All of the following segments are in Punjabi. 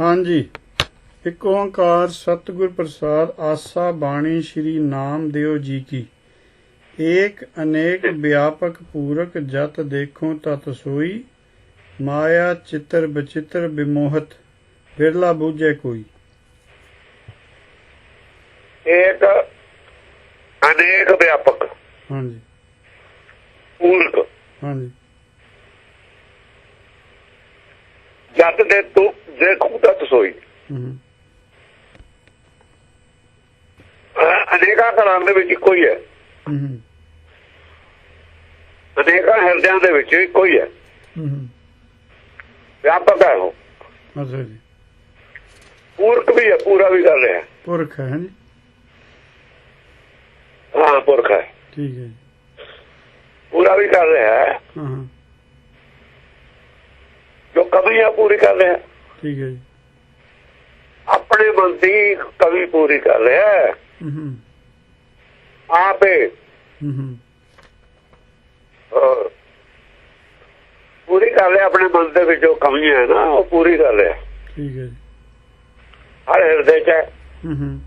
ਹਾਂਜੀ। ਇੱਕ ਓੰਕਾਰ ਸਤਿਗੁਰ ਪ੍ਰਸਾਦ ਆਸਾ ਬਾਣੀ ਸ੍ਰੀ ਨਾਮਦੇਵ ਜੀ ਕੀ। ਏਕ ਅਨੇਕ ਵਿਆਪਕ ਪੂਰਕ ਜਤ ਦੇਖੋ ਤਤ ਸੋਈ ਮਾਇਆ ਚਿਤਰ ਬਚਿਤਰ ਬਿਮੋਹਤ ਬਿਰਲਾ ਬੂਝੇ ਕੋਈ। ਇੱਕ ਅਨੇਕ ਵਿਆਪਕ ਹਾਂਜੀ। ਪੂਰਕ ਹਾਂਜੀ। ਜਤ ਦੇ ਤੂੰ ਸੋਈ ਹਮ, ਅਹ ਅਨੇਕਾਂ ਘਰਾਂ ਦੇ ਵਿੱਚ ਇੱਕੋ ਹੀ ਹੈ ਅਨੇਕਾਂ ਹਿਰਦਿਆਂ ਦੇ ਵਿੱਚ ਇੱਕੋ ਹੀ ਹੈ ਵਿਆਪਕ ਹੈ ਉਹ ਅੱਛਾ ਜੀ ਪੂਰਕ ਵੀ ਹੈ ਪੂਰਾ ਵੀ ਕਰ ਰਿਹਾ ਪੁਰਖ ਹੈ ਜੀ ਹਾਂ ਪੁਰਖ ਹੈ ਠੀਕ ਹੈ ਪੂਰਾ ਵੀ ਕਰ ਰਿਹਾ ਹੈ ਹਾਂ ਹਾਂ ਜੋ ਕਮੀਆਂ ਪੂਰੀ ਕਰ ਰਿਹਾ ਹੈ। ਠੀਕ ਹੈ ਜੀ। ਆਪਣੇ ਮਨ ਦੀ ਕਮੀ ਪੂਰੀ ਕਰ ਰਿਹਾ ਹੈ। ਹਮ, ਆਪੇ। ਅਹ, ਪੂਰੀ ਕਰ ਰਿਹਾ ਆਪਣੇ ਮਨ ਦੇ ਵਿੱਚ ਜੋ ਕਮੀਆਂ ਹੈ ਨਾ ਉਹ ਪੂਰੀ ਕਰ ਰਿਹਾ। ਠੀਕ ਹੈ ਜੀ। ਹਰ ਹਿਰਦੇ 'ਚ ਹੈ। ਹਮ,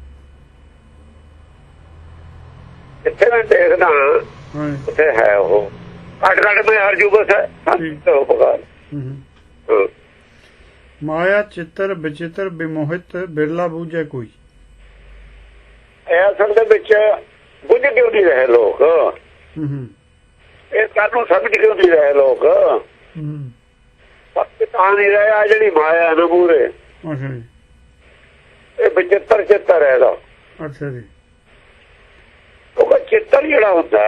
ਜਿੱਥੇ ਮੈਂ ਦੇਖਦਾ ਹਾਂ ਉੱਥੇ ਹੈ ਉਹ। ਘਟ ਘਟ ਮੈਂ ਹਰ ਜੁਬਸ ਹੈ। ਹਾਂ। ਮਾਇਆ ਚਿੱਤਰ ਵਿਚਿਤਰ ਬਿਮੋਹਿਤ ਬਿਰਲਾ ਬੂਝੇ ਕੋਈ। ਇਹ ਅਸਲ ਦੇ ਵਿੱਚ ਬੁੱਝ ਕਿਉਂ ਨਹੀਂ ਰਹੇ ਲੋਕ। ਇਹ ਕਾਨੂੰ ਸਮਝ ਕਿਉਂ ਨਹੀਂ ਰਹੇ ਲੋਕ। ਪੱਕੇ ਤਾਂ ਨਹੀਂ ਰਹੇ ਜਿਹੜੀ ਮਾਇਆ ਨਾ ਮੂਰੇ ਅੱਛਾ ਜੀ। ਇਹ ਵਿਚਿੱਤਰ ਚਿੱਤਰ ਹੈ ਇਹਦਾ। ਅੱਛਾ ਜੀ। ਉਹ ਚਿੱਤਰ ਜਿਹੜਾ ਹੁੰਦਾ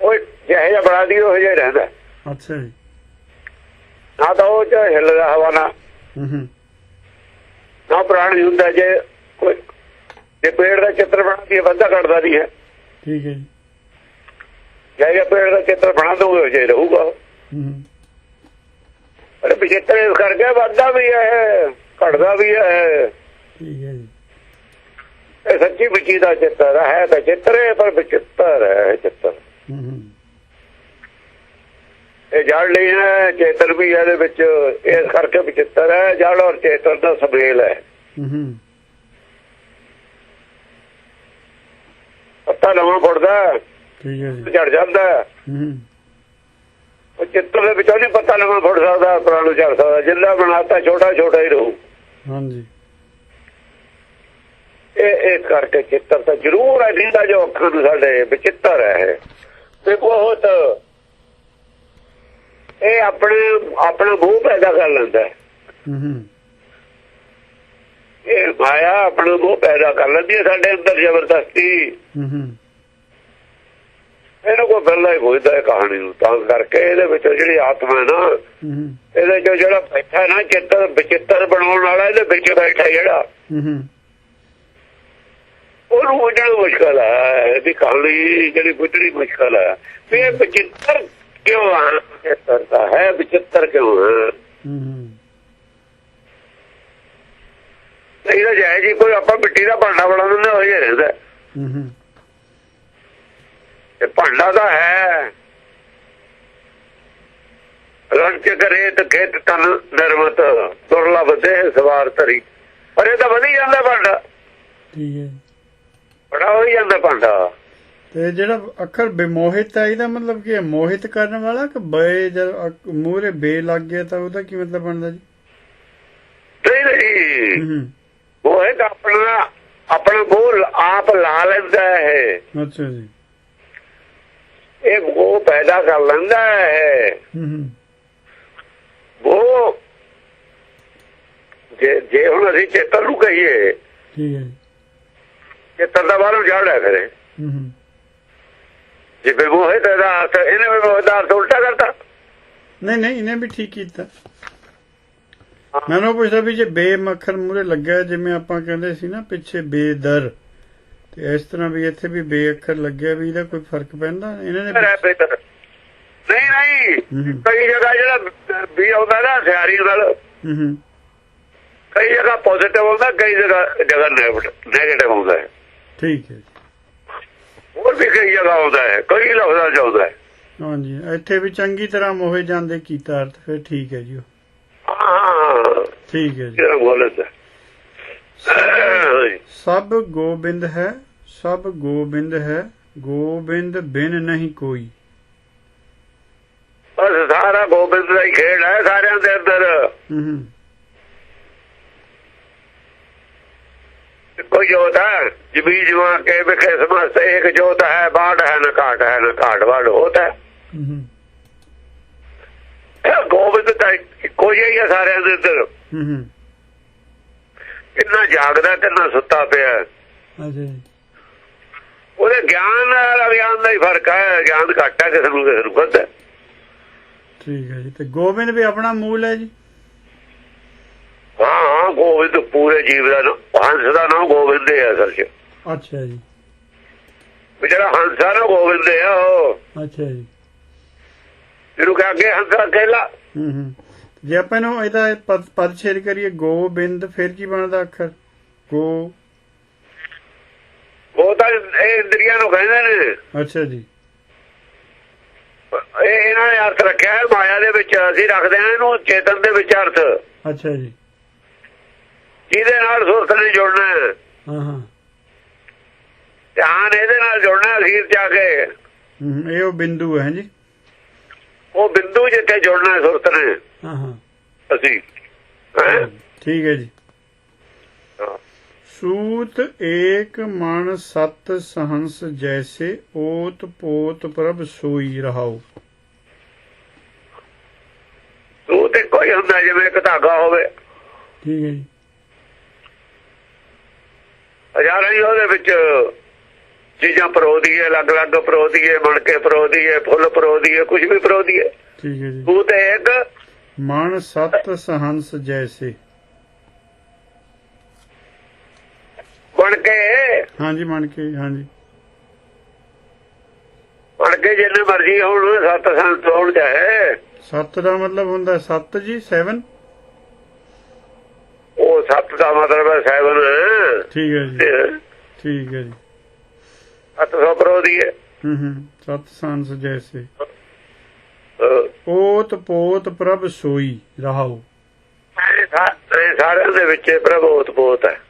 ਉਹ ਜਿਹੇ ਜਿਹਾ ਬਣਾ ਦੀ ਉਹ ਜਿਹਾ ਹੀ ਰਹਿੰਦਾ ਅੱਛਾ ਜੀ। ਨਾ ਤਾਂ ਉਹ ਚ ਹਿੱਲਦਾ ਹਵਾ ਨਾ। ਹਮ, ਨਾ ਪ੍ਰਾਣੀ ਹੁੰਦਾ ਜੇ ਕੋਈ ਜੇ ਪੇੜ ਦਾ ਚਿੱਤਰ ਬਣਾਦੀ ਹੈ ਬੰਦਾ ਕੱਢਦਾ ਨਹੀਂ ਹੈ ਠੀਕ ਹੈ ਜੀ। ਜੇ ਜੇ ਪੇੜ ਦਾ ਚਿੱਤਰ ਬਣਾ ਦੋਗੇ ਉਹ ਜੇ ਰਹੂਗਾ ਹਮ, ਪਰ ਵਿਚਿੱਤਰ ਇਸ ਕਰਕੇ ਵੱਧਦਾ ਵੀ ਹੈ ਘਟਦਾ ਵੀ ਹੈ। ਠੀਕ ਹੈ ਜੀ। ਇਹ ਸੱਚੀ ਵਿਚੀ ਦਾ ਚਿੱਤਰ ਹੈ ਤਾਂ ਚਿੱਤਰ ਹੈ ਪਰ ਵਿਚਿੱਤਰ ਹੈ ਇਹ ਚਿੱਤਰ। ਹਮ, ਹਮ, ਇਹ ਜੜ ਲਈ ਹੈ ਚੇਤਨ ਵੀ ਇਹਦੇ ਵਿੱਚ ਇਸ ਕਰਕੇ ਵਿਚਿੱਤਰ ਹੈ ਜੜ ਔਰ ਚੇਤਨ ਦਾ ਸਮੇਲ ਹੈ। ਪੱਤਾ ਨਵਾਂ ਫੁੱਟਦਾ ਝੜ ਜਾਂਦਾ ਉਹ ਚਿੱਤਰ ਦੇ ਵਿੱਚੋਂ ਨਹੀਂ ਪੱਤਾ ਨਵਾਂ ਫੁੱਟ ਸਕਦਾ ਪੁਰਾਣਾ ਝੜ ਸਕਦਾ ਜਿੰਨਾ ਬਣਾਤਾ ਛੋਟਾ ਛੋਟਾ ਹੀ ਰਹੂ। ਹਾਂਜੀ। ਇਹ ਇਸ ਕਰਕੇ ਚਿੱਤਰ ਤਾਂ ਜ਼ਰੂਰ ਹੈ ਜਿਹਦਾ ਜੋ ਅੱਖਾਂ ਨੂੰ ਸਾਡੇ ਵਿਚਿੱਤਰ ਹੈ ਇਹ। ਤੇ ਬਹੁਤ ਇਹ ਆਪਣੇ ਆਪਣਾ ਮੂੰਹ ਪੈਦਾ ਕਰ ਲੈਂਦਾ ਹੈ। ਇਹ ਮਾਇਆ ਆਪਣਾ ਮੂੰਹ ਪੈਦਾ ਕਰ ਲੈਂਦੀ ਹੈ ਸਾਡੇ ਅੰਦਰ ਜ਼ਬਰਦਸਤੀ। ਇਹਨੂੰ ਕੋਈ ਪਹਿਲਾਂ ਹੀ ਪੁੱਛਦਾ ਹੈ ਕਹਾਣੀ ਨੂੰ। ਤਾਂ ਕਰਕੇ ਇਹਦੇ ਵਿੱਚ ਜਿਹੜੀ ਆਤਮਾ ਹੈ ਨਾ ਇਹਦੇ ਚੋਂ ਜਿਹੜਾ ਬੈਠਾ ਨਾ ਚਿੱਤਰ ਵਿਚਿੱਤਰ ਬਣਾਉਣ ਵਾਲਾ ਇਹਦੇ ਵਿੱਚ ਬੈਠਾ ਜਿਹੜਾ। ਉਹਨੂੰ ਬੁੱਝਣਾ ਮੁਸ਼ਕਲ ਹੈ। ਇਹਦੀ ਕਹਾਣੀ ਜਿਹੜੀ ਬੁੱਝਣੀ ਮੁਸ਼ਕਲ ਹੈ। ਵੀ ਇਹ ਵਿਚਿੱਤਰ ਕਿਉਂ ਆ? ਵਿਚਿੱਤਰ ਤਾਂ ਹੈ ਵਿਚਿੱਤਰ ਕਿਉਂ ਹੈ ਨਹੀਂ ਤਾਂ ਜਾਇ ਜੀ ਕੋਈ ਆਪਾਂ ਮਿੱਟੀ ਦਾ ਭਾਂਡਾ ਬਣਾ ਦਿੰਦੇ ਹੋ ਹੀ ਰਹਿੰਦਾ। ਇਹ ਭਾਂਡਾ ਤਾਂ ਹੈ। ਰਣ ਕੇ ਕਰੇ ਤੇ ਖੇਤ ਤਨ ਨਰਮਤ ਦੁਰਲਭ ਦੇ ਸਵਾਰ ਧਰੀ। ਪਰ ਇਹ ਤਾਂ ਵਧੀ ਜਾਂਦਾ ਭਾਂਡਾ। ਠੀਕ ਹੈ। ਬੜਾ ਹੋਈ ਜਾਂਦਾ ਭਾਂਡਾ। ਤੇ ਜਿਹੜਾ ਅੱਖਰ ਬਿਮੋਹਿਤ ਹੈ ਇਹਦਾ ਮਤਲਬ ਕੀ ਹੈ? ਮੋਹਿਤ ਕਰਨ ਵਾਲਾ ਕਿ ਬੇ ਜਦ ਮੂਹਰੇ ਬੇ ਲੱਗ ਗਿਆ ਤਾਂ ਉਹਦਾ ਕੀ ਮਤਲਬ ਬਣਦਾ ਜੀ? ਨਹੀਂ ਨਹੀਂ। ਹਮ, ਹਮ, ਉਹ ਇਹ ਤਾਂ ਆਪਣਾ ਆਪਣਾ ਬੋਲ ਆਪ ਲਾ ਲੈਂਦਾ ਹੈ। ਅੱਛਾ ਜੀ। ਇਹ ਉਹ ਪੈਦਾ ਕਰ ਲੈਂਦਾ ਹੈ। ਉਹ ਜੇ ਜੇ ਹੁਣ ਅਸੀਂ ਚੇਤਨ ਨੂੰ ਕਹੀਏ ਠੀਕ ਹੈ ਜੀ। ਚੇਤਨ ਦਾ ਬਾਹਰੋਂ ਜੜ ਹੈ ਫਿਰ। ਹਮ, ਹਮ, ਜੇ ਬਿਮੋਹਿਤ ਦਾ ਅਰਥ ਇਹਨੇ ਬਿਮੋਹਿਤ ਦਾ ਅਰਥ ਉਲਟਾ ਕਰਤਾ। ਨਹੀਂ ਨਹੀਂ ਇਹਨੇ ਵੀ ਠੀਕ ਕੀਤਾ। ਮੈਨੂੰ ਪੁੱਛਦਾ ਵੀ ਜੇ ਬੇ ਅੱਖਰ ਮੂਹਰੇ ਲੱਗਿਆ ਜਿਵੇਂ ਆਪਾਂ ਕਹਿੰਦੇ ਸੀ ਨਾ ਪਿੱਛੇ ਬੇਦਰ ਤੇ ਇਸ ਤਰ੍ਹਾਂ ਵੀ ਇੱਥੇ ਵੀ ਬੇ ਅੱਖਰ ਲੱਗਿਆ ਵੀ ਇਹਦਾ ਕੋਈ ਫ਼ਰਕ ਪੈਂਦਾ? ਇਹਨਾਂ ਨੇ। ਨਹੀਂ ਨਹੀਂ। ਕਈ ਜਗ੍ਹਾ ਜਿਹੜਾ ਵੀ ਆਉਂਦਾ ਨਾ ਸਿਆਰੀ ਨਾਲ। ਕਈ ਜਗ੍ਹਾ ਪੋਜ਼ਿਟਿਵ ਆਉਂਦਾ ਕਈ ਜਗ੍ਹਾ ਜਗ੍ਹਾ ਨੈਗੇਟਿਵ ਆਉਂਦਾ। ਠੀਕ ਹੈ। ਹੋਰ ਵੀ ਕਈ ਜਗ੍ਹਾ ਆਉਂਦਾ ਹੈ ਕਈ ਲਫ਼ਜ਼ਾਂ ਚ ਆਉਂਦਾ ਹੈ। ਹਾਂਜੀ ਇੱਥੇ ਵੀ ਚੰਗੀ ਤਰ੍ਹਾਂ ਮੋਹੇ ਜਾਂਦੇ ਕੀਤਾ ਅਰਥ ਫਿਰ ਠੀਕ ਹੈ ਜੀ। ਹਾਂ। ਠੀਕ ਹੈ ਜੀ। ਗੋਲਕ ਹੈ ਸਭ ਗੋਬਿੰਦ ਹੈ ਸਭ ਗੋਬਿੰਦ ਹੈ ਗੋਬਿੰਦ ਬਿਨ ਨਹੀਂ ਕੋਈ। ਬਸ ਸਾਰਾ ਗੋਬਿੰਦ ਦਾ ਹੀ ਖੇਡ ਹੈ ਸਾਰਿਆਂ ਦੇ ਅੰਦਰ। ਹੂੰ। ਕੋਈ ਜੋਤ ਹੈ? ਜਬੀ ਜਮਾ ਕੇ ਵਿਖੇ ਸਮਸਤ ਇੱਕ ਜੋਤ ਹੈ ਬਾੜ ਹੈ ਨਾ ਘਾਟ ਹੈ ਨਾ ਘਾਟ ਵਾੜ ਹੋਤਾ ਹੈ। ਗੋਬਿੰਦ ਤਾਂ ਕੋਈ ਹੀ ਹੈ ਸਾਰਿਆਂ ਦੇ ਅੰਦਰ ਕਿੰਨਾ ਜਾਗਦਾ ਕਿੰਨਾ ਸੁੱਤਾ ਪਿਆ। ਉਹਦੇ ਗਿਆਨ ਨਾਲ ਅਗਿਆਨ ਦਾ ਹੀ ਫ਼ਰਕ ਹੈ ਗਿਆਨ ਘੱਟ ਹੈ ਕਿਸੇ ਨੂੰ ਕਿਸੇ ਨੂੰ ਵੱਧ ਹੈ। ਠੀਕ ਹੈ ਜੀ। ਤੇ ਗੋਬਿੰਦ ਵੀ ਆਪਣਾ ਮੂਲ ਹੈ ਜੀ? ਹਾਂ ਗੋਬਿੰਦ ਪੂਰੇ ਜੀਵ ਦਾ ਹੰਸ ਦਾ ਨਾਮ ਗੋਬਿੰਦ ਹੈ ਅਸਲ 'ਚ। ਅੱਛਾ ਜੀ। ਵੀ ਜਿਹੜਾ ਹੰਸ ਨਾ ਗੋਬਿੰਦ ਹੈ ਉਹ। ਅੱਛਾ ਜੀ। ਜਿਹਨੂੰ ਕਹ ਅੱਗੇ ਹੰਸਾ ਕਹਿਲਾ ਹੂੰ ਹੂੰ। ਜੇ ਆਪਾਂ ਨੂੰ ਇਹਦਾ ਪਦ ਪਦ ਕਰੀਏ ਗੋਬਿੰਦ ਫਿਰ ਕੀ ਬਣਦਾ ਅੱਖਰ? ਗੋ। ਉਹ ਤਾਂ ਇਹ ਇੰਦਰੀਆਂ ਨੂੰ ਕਹਿੰਦੇ ਨੇ। ਅੱਛਾ ਜੀ। ਇਹ ਇਹਨਾਂ ਨੇ ਅਰਥ ਰੱਖਿਆ ਮਾਇਆ ਦੇ ਵਿੱਚ ਅਸੀਂ ਰੱਖਦੇ ਹਾਂ ਇਹਨੂੰ ਚੇਤਨ ਦੇ ਵਿੱਚ ਅਰਥ। ਅੱਛਾ ਜੀ। ਜਿਹਦੇ ਨਾਲ ਸੁਰਤ ਨੇ ਜੁੜਨਾ। ਹੈ। ਹਾਂ ਧਿਆਨ ਇਹਦੇ ਨਾਲ ਜੁੜਨਾ ਅਖੀਰ ਆ ਕੇ। ਇਹ ਉਹ ਬਿੰਦੂ ਹੈ ਜੀ। ਉਹ ਬਿੰਦੂ ਜਿੱਥੇ ਜੁੜਨਾ ਸੁਰਤ ਨੇ। ਹਾਂ ਹਾਂ। ਅਸੀਂ? ਠੀਕ ਹੈ ਜੀ। ਸੂਤ ਏਕ ਮਨ ਸਤ ਸਹੰਸ ਜੈਸੇ ਓਤ ਪੋਤ ਪ੍ਰਭ ਸੋਈ ਰਹਾਓ ਉਹ ਤੇ ਕੋਈ ਹੁੰਦਾ ਜਿਵੇਂ ਇੱਕ ਧਾਗਾ ਹੋਵੇ। ਠੀਕ ਹੈ ਜੀ। ਹਜ਼ਾਰਾਂ ਹੀ ਉਹਦੇ ਵਿੱਚ ਚੀਜ਼ਾਂ ਪਰੋਦੀਏ ਅਲੱਗ-ਅਲੱਗ ਪਰੋਦੀਏ ਮਣਕੇ ਪਰੋਦੀਏ ਫੁੱਲ ਪਰੋਦੀਏ ਕੁਝ ਵੀ ਪਰੋਦੀਏ ਠੀਕ ਹੈ ਜੀ। ਉਹ ਤੇ ਇੱਕ ਮਨ ਸਤ ਸਹੰਸ ਜੈਸੇ। ਬਣ ਕੇ ਹਾਂਜੀ ਮੰਨ ਕੇ ਹਾਂਜੀ। ਬਣ ਕੇ ਜਿੰਨੇ ਮਰਜ਼ੀ ਹੋਣ ਸੱਤ ਸੰਤ ਹੋਣ ਜਾਏ ਸੱਤ ਦਾ ਮਤਲਬ ਹੁੰਦਾ ਸੱਤ ਜੀ 7 ਉਹ ਸੱਤ ਦਾ ਮਤਲਬ ਹੈ ਸੈਵਨ ਠੀਕ ਹੈ ਜੀ। ਠੀਕ ਹੈ ਜੀ। ਸੱਤ ਸੌ ਪਰੋਦੀਏ ਹੂੰ। ਹੂੰ ਸਤ ਸਹੰਸ ਜੈਸੇ। ਓਤ ਪੋਤ ਪ੍ਰਭ ਸੋਈ ਰਹਾਓ। ਸਾਰਿਆਂ ਦੇ ਵਿੱਚ ਪ੍ਰਭੋਤ ਪੋਤ ਹੈ।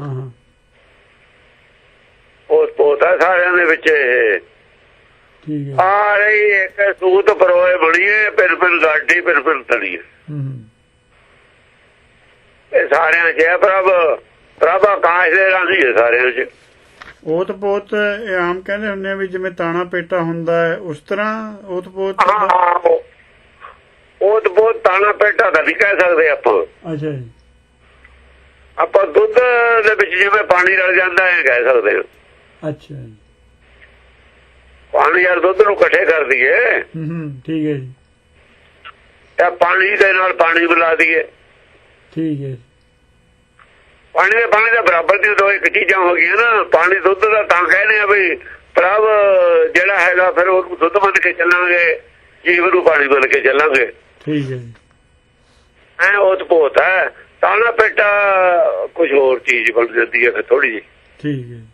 ਹਾਂ ਹਾਂ। ਪੋਤ ਪੋਤ ਹੈ ਸਾਰਿਆਂ ਦੇ ਵਿੱਚ। ਠੀਕ ਹੈ। ਆ ਰਹੀ ਇੱਕ ਸੂਤ ਪਰੋਏ ਬਣੀਏ ਪਿਰ ਪਿਰ ਗਾਡੀ ਪਿਰ ਪਿਰ ਤੜੀਏ ਹੂੰ ਹੂੰ। ਇਹ ਸਾਰਿਆਂ 'ਚ ਹੈ ਪ੍ਰਭ। ਪ੍ਰਭ ਆਕਾਸ਼ ਦੇ ਰਾਹੀਂ ਹੈ ਸਾਰਿਆਂ 'ਚ। ਓਤ ਪੋਤ ਇਹ ਆਮ ਕਹਿੰਦੇ ਹੁੰਦੇ ਆ ਵੀ ਜਿਵੇਂ ਤਾਣਾ ਪੇਟਾ ਹੁੰਦਾ ਹੈ ਉਸ ਤਰ੍ਹਾਂ ਓਤ ਪੋਤ ਹਾਂ ਹਾਂ ਉਹ- ਉਹ ਤਾਂ ਬਹੁਤ ਤਾਣਾ ਪੇਟਾ ਦਾ ਨਹੀਂ ਕਹਿ ਸਕਦੇ ਆਪਾਂ। ਅੱਛਾ ਜੀ। ਆਪਾਂ ਦੁੱਧ ਦੇ ਵਿੱਚ ਜਿਵੇਂ ਪਾਣੀ ਰਲ ਜਾਂਦਾ ਹੈ ਕਹਿ ਸਕਦੇ ਹਾਂ। ਅੱਛਾ ਜੀ। ਪਾਣੀ ਯਾਰ ਦੁੱਧ ਨੂੰ ਇਕੱਠੇ ਕਰ ਦਈਏ ਹੂੰ ਹੂੰ ਠੀਕ ਹੈ ਜੀ। ਤਾਂ ਪਾਣੀ ਦੇ ਨਾਲ ਪਾਣੀ ਮਿਲਾ ਦਈਏ। ਠੀਕ ਹੈ ਜੀ। ਪਾਣੀ ਦੇ ਪਾਣੀ ਦੇ ਬਰਾਬਰ ਦੀ ਦੋ ਇੱਕ ਚੀਜ਼ਾਂ ਹੋ ਗਈਆਂ ਨਾ ਪਾਣੀ ਦੁੱਧ ਦਾ ਤਾਂ ਕਹਿੰਦੇ ਆ ਵੀ ਪ੍ਰਭ ਜਿਹੜਾ ਹੈਗਾ ਫਿਰ ਉਹਨੂੰ ਦੁੱਧ ਮੰਨ ਕੇ ਚੱਲਾਂਗੇ ਜੀਵ ਨੂੰ ਪਾਣੀ ਮੰਨ ਕੇ ਚੱਲਾਂਗੇ। ਠੀਕ ਹੈ ਜੀ। ਐ ਉਹ ਤਪੋਤ ਹੈ। ਤਾਣਾ ਪੇਟਾ ਕੁਝ ਹੋਰ ਚੀਜ਼ ਬਣ ਜਾਂਦੀ ਹੈ ਫਿਰ ਥੋੜੀ ਜਿਹੀ। ਠੀਕ ਹੈ ਜੀ।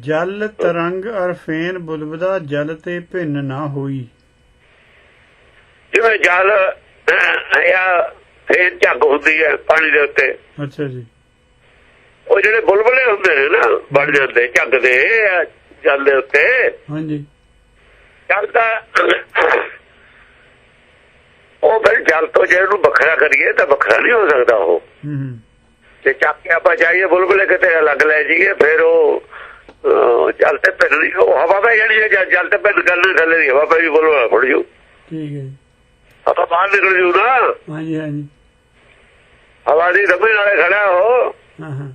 ਜਲ ਤਰੰਗ ਅਰ ਫੇਨ ਬੁਲਬਦਾ ਜਲ ਤੇ ਭਿੰਨ ਨਾ ਹੋਈ। ਜਿਵੇਂ ਜਲ ਜਾਂ ਫੇਰ ਝੱਗ ਹੁੰਦੀ ਹੈ ਪਾਣੀ ਦੇ ਉੱਤੇ। ਅੱਛਾ ਜੀ। ਉਹ ਜਿਹੜੇ ਬੁਲਬੁਲੇ ਹੁੰਦੇ ਨੇ ਨਾ ਬਣ ਜਾਂਦੇ ਝੱਗ ਦੇ ਜਲ ਦੇ ਉੱਤੇ। ਹਾਂਜੀ। ਜਲ ਦਾ ਉਹ ਫਿਰ ਜਲ ਤੋਂ ਜੇ ਉਹਨੂੰ ਵੱਖਰਾ ਕਰੀਏ ਤਾਂ ਵੱਖਰਾ ਨਹੀਂ ਹੋ ਸਕਦਾ ਉਹ। ਤੇ ਚੱਕ ਕੇ ਆਪਾਂ ਜਾਈਏ ਬੁਲਬੁਲੇ ਕਿਤੇ ਅਲੱਗ ਲੈ ਜਾਈਏ ਫਿਰ ਉਹ ਜਲ ਤੇ ਪਿੰਡ ਨਹੀਂ ਉਹ ਹਵਾ ਪੈ ਜਾਣੀ ਹੈ ਜਲ- ਤੇ ਪਿੰਡ ਕਰਨੇ ਥੱਲੇ ਦੀ ਹਵਾ ਪੈ ਜੀ ਬੁਲਬੁਲਾ ਫੜ ਜੂ। ਠੀਕ ਹੈ ਹਵਾ ਬਾਹਰ ਨਿਕਲ ਜੂ ਨਾ। ਹਾਂਜੀ ਹਾਂਜੀ। ਹਵਾ ਦੀ ਰਬੇ ਨਾਲੇ ਖੜਾ ਹੋ। ਹਾਂ ਹਾਂ।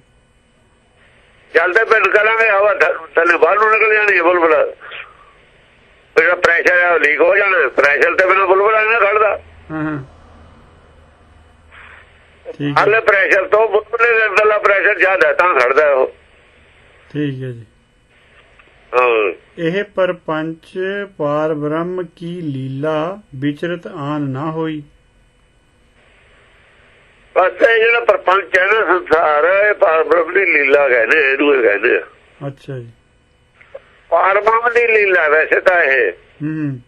ਜਲ ਤੇ ਪਿੰਡ ਕਰਾਂਗੇ ਹਵਾ ਥੱਲੇ ਬਾਹਰ ਨੂੰ ਨਿਕਲ ਜਾਣੀ ਹੈ ਬੁਲਬੁਲਾ। ਜਿਹੜਾ ਪ੍ਰੈਸ਼ਰ ਹੈ ਲੀਕ ਹੋ ਜਾਣਾ ਪ੍ਰੈਸ਼ਰ ਤੇ ਬਿਨਾ ਬੁਲਬੁਲਾ ਨਹੀਂ ਖੜਦਾ। ਹਾਂ ਹਾਂ। ਠੀਕ ਹੈ। ਹਾਲੇ ਪ੍ਰੈਸ਼ਰ ਤੋਂ ਬੁਲਬੁਲੇ ਦੇ ਅੰਦਰਲਾ ਪ੍ਰੈਸ਼ਰ ਜ਼ਿਆਦਾ ਤਾਂ ਖੜਦਾ ਉਹ। ਠੀਕ ਹੈ ਜੀ। ਇਹ ਪਰਪੰਚ ਪਾਰ ਬ੍ਰਹਮ ਕੀ ਲੀਲਾ ਵਿਚਰਤ ਆਨ ਨਾ ਹੋਈ। ਬਸ ਇਹ ਜਿਹੜਾ ਪਰਪੰਚ ਹੈ ਨਾ ਸੰਸਾਰ ਇਹ ਪਰਬ੍ਰਹਮ ਦੀ ਲੀਲਾ ਕਹਿੰਦੇ ਇਹਨੂੰ ਇਹ ਕਹਿੰਦੇ। ਅੱਛਾ ਜੀ। ਪਰਬ੍ਰਹਮ ਦੀ ਲੀਲਾ ਵੈਸੇ ਤਾਂ ਇਹ। ਹੂੰ।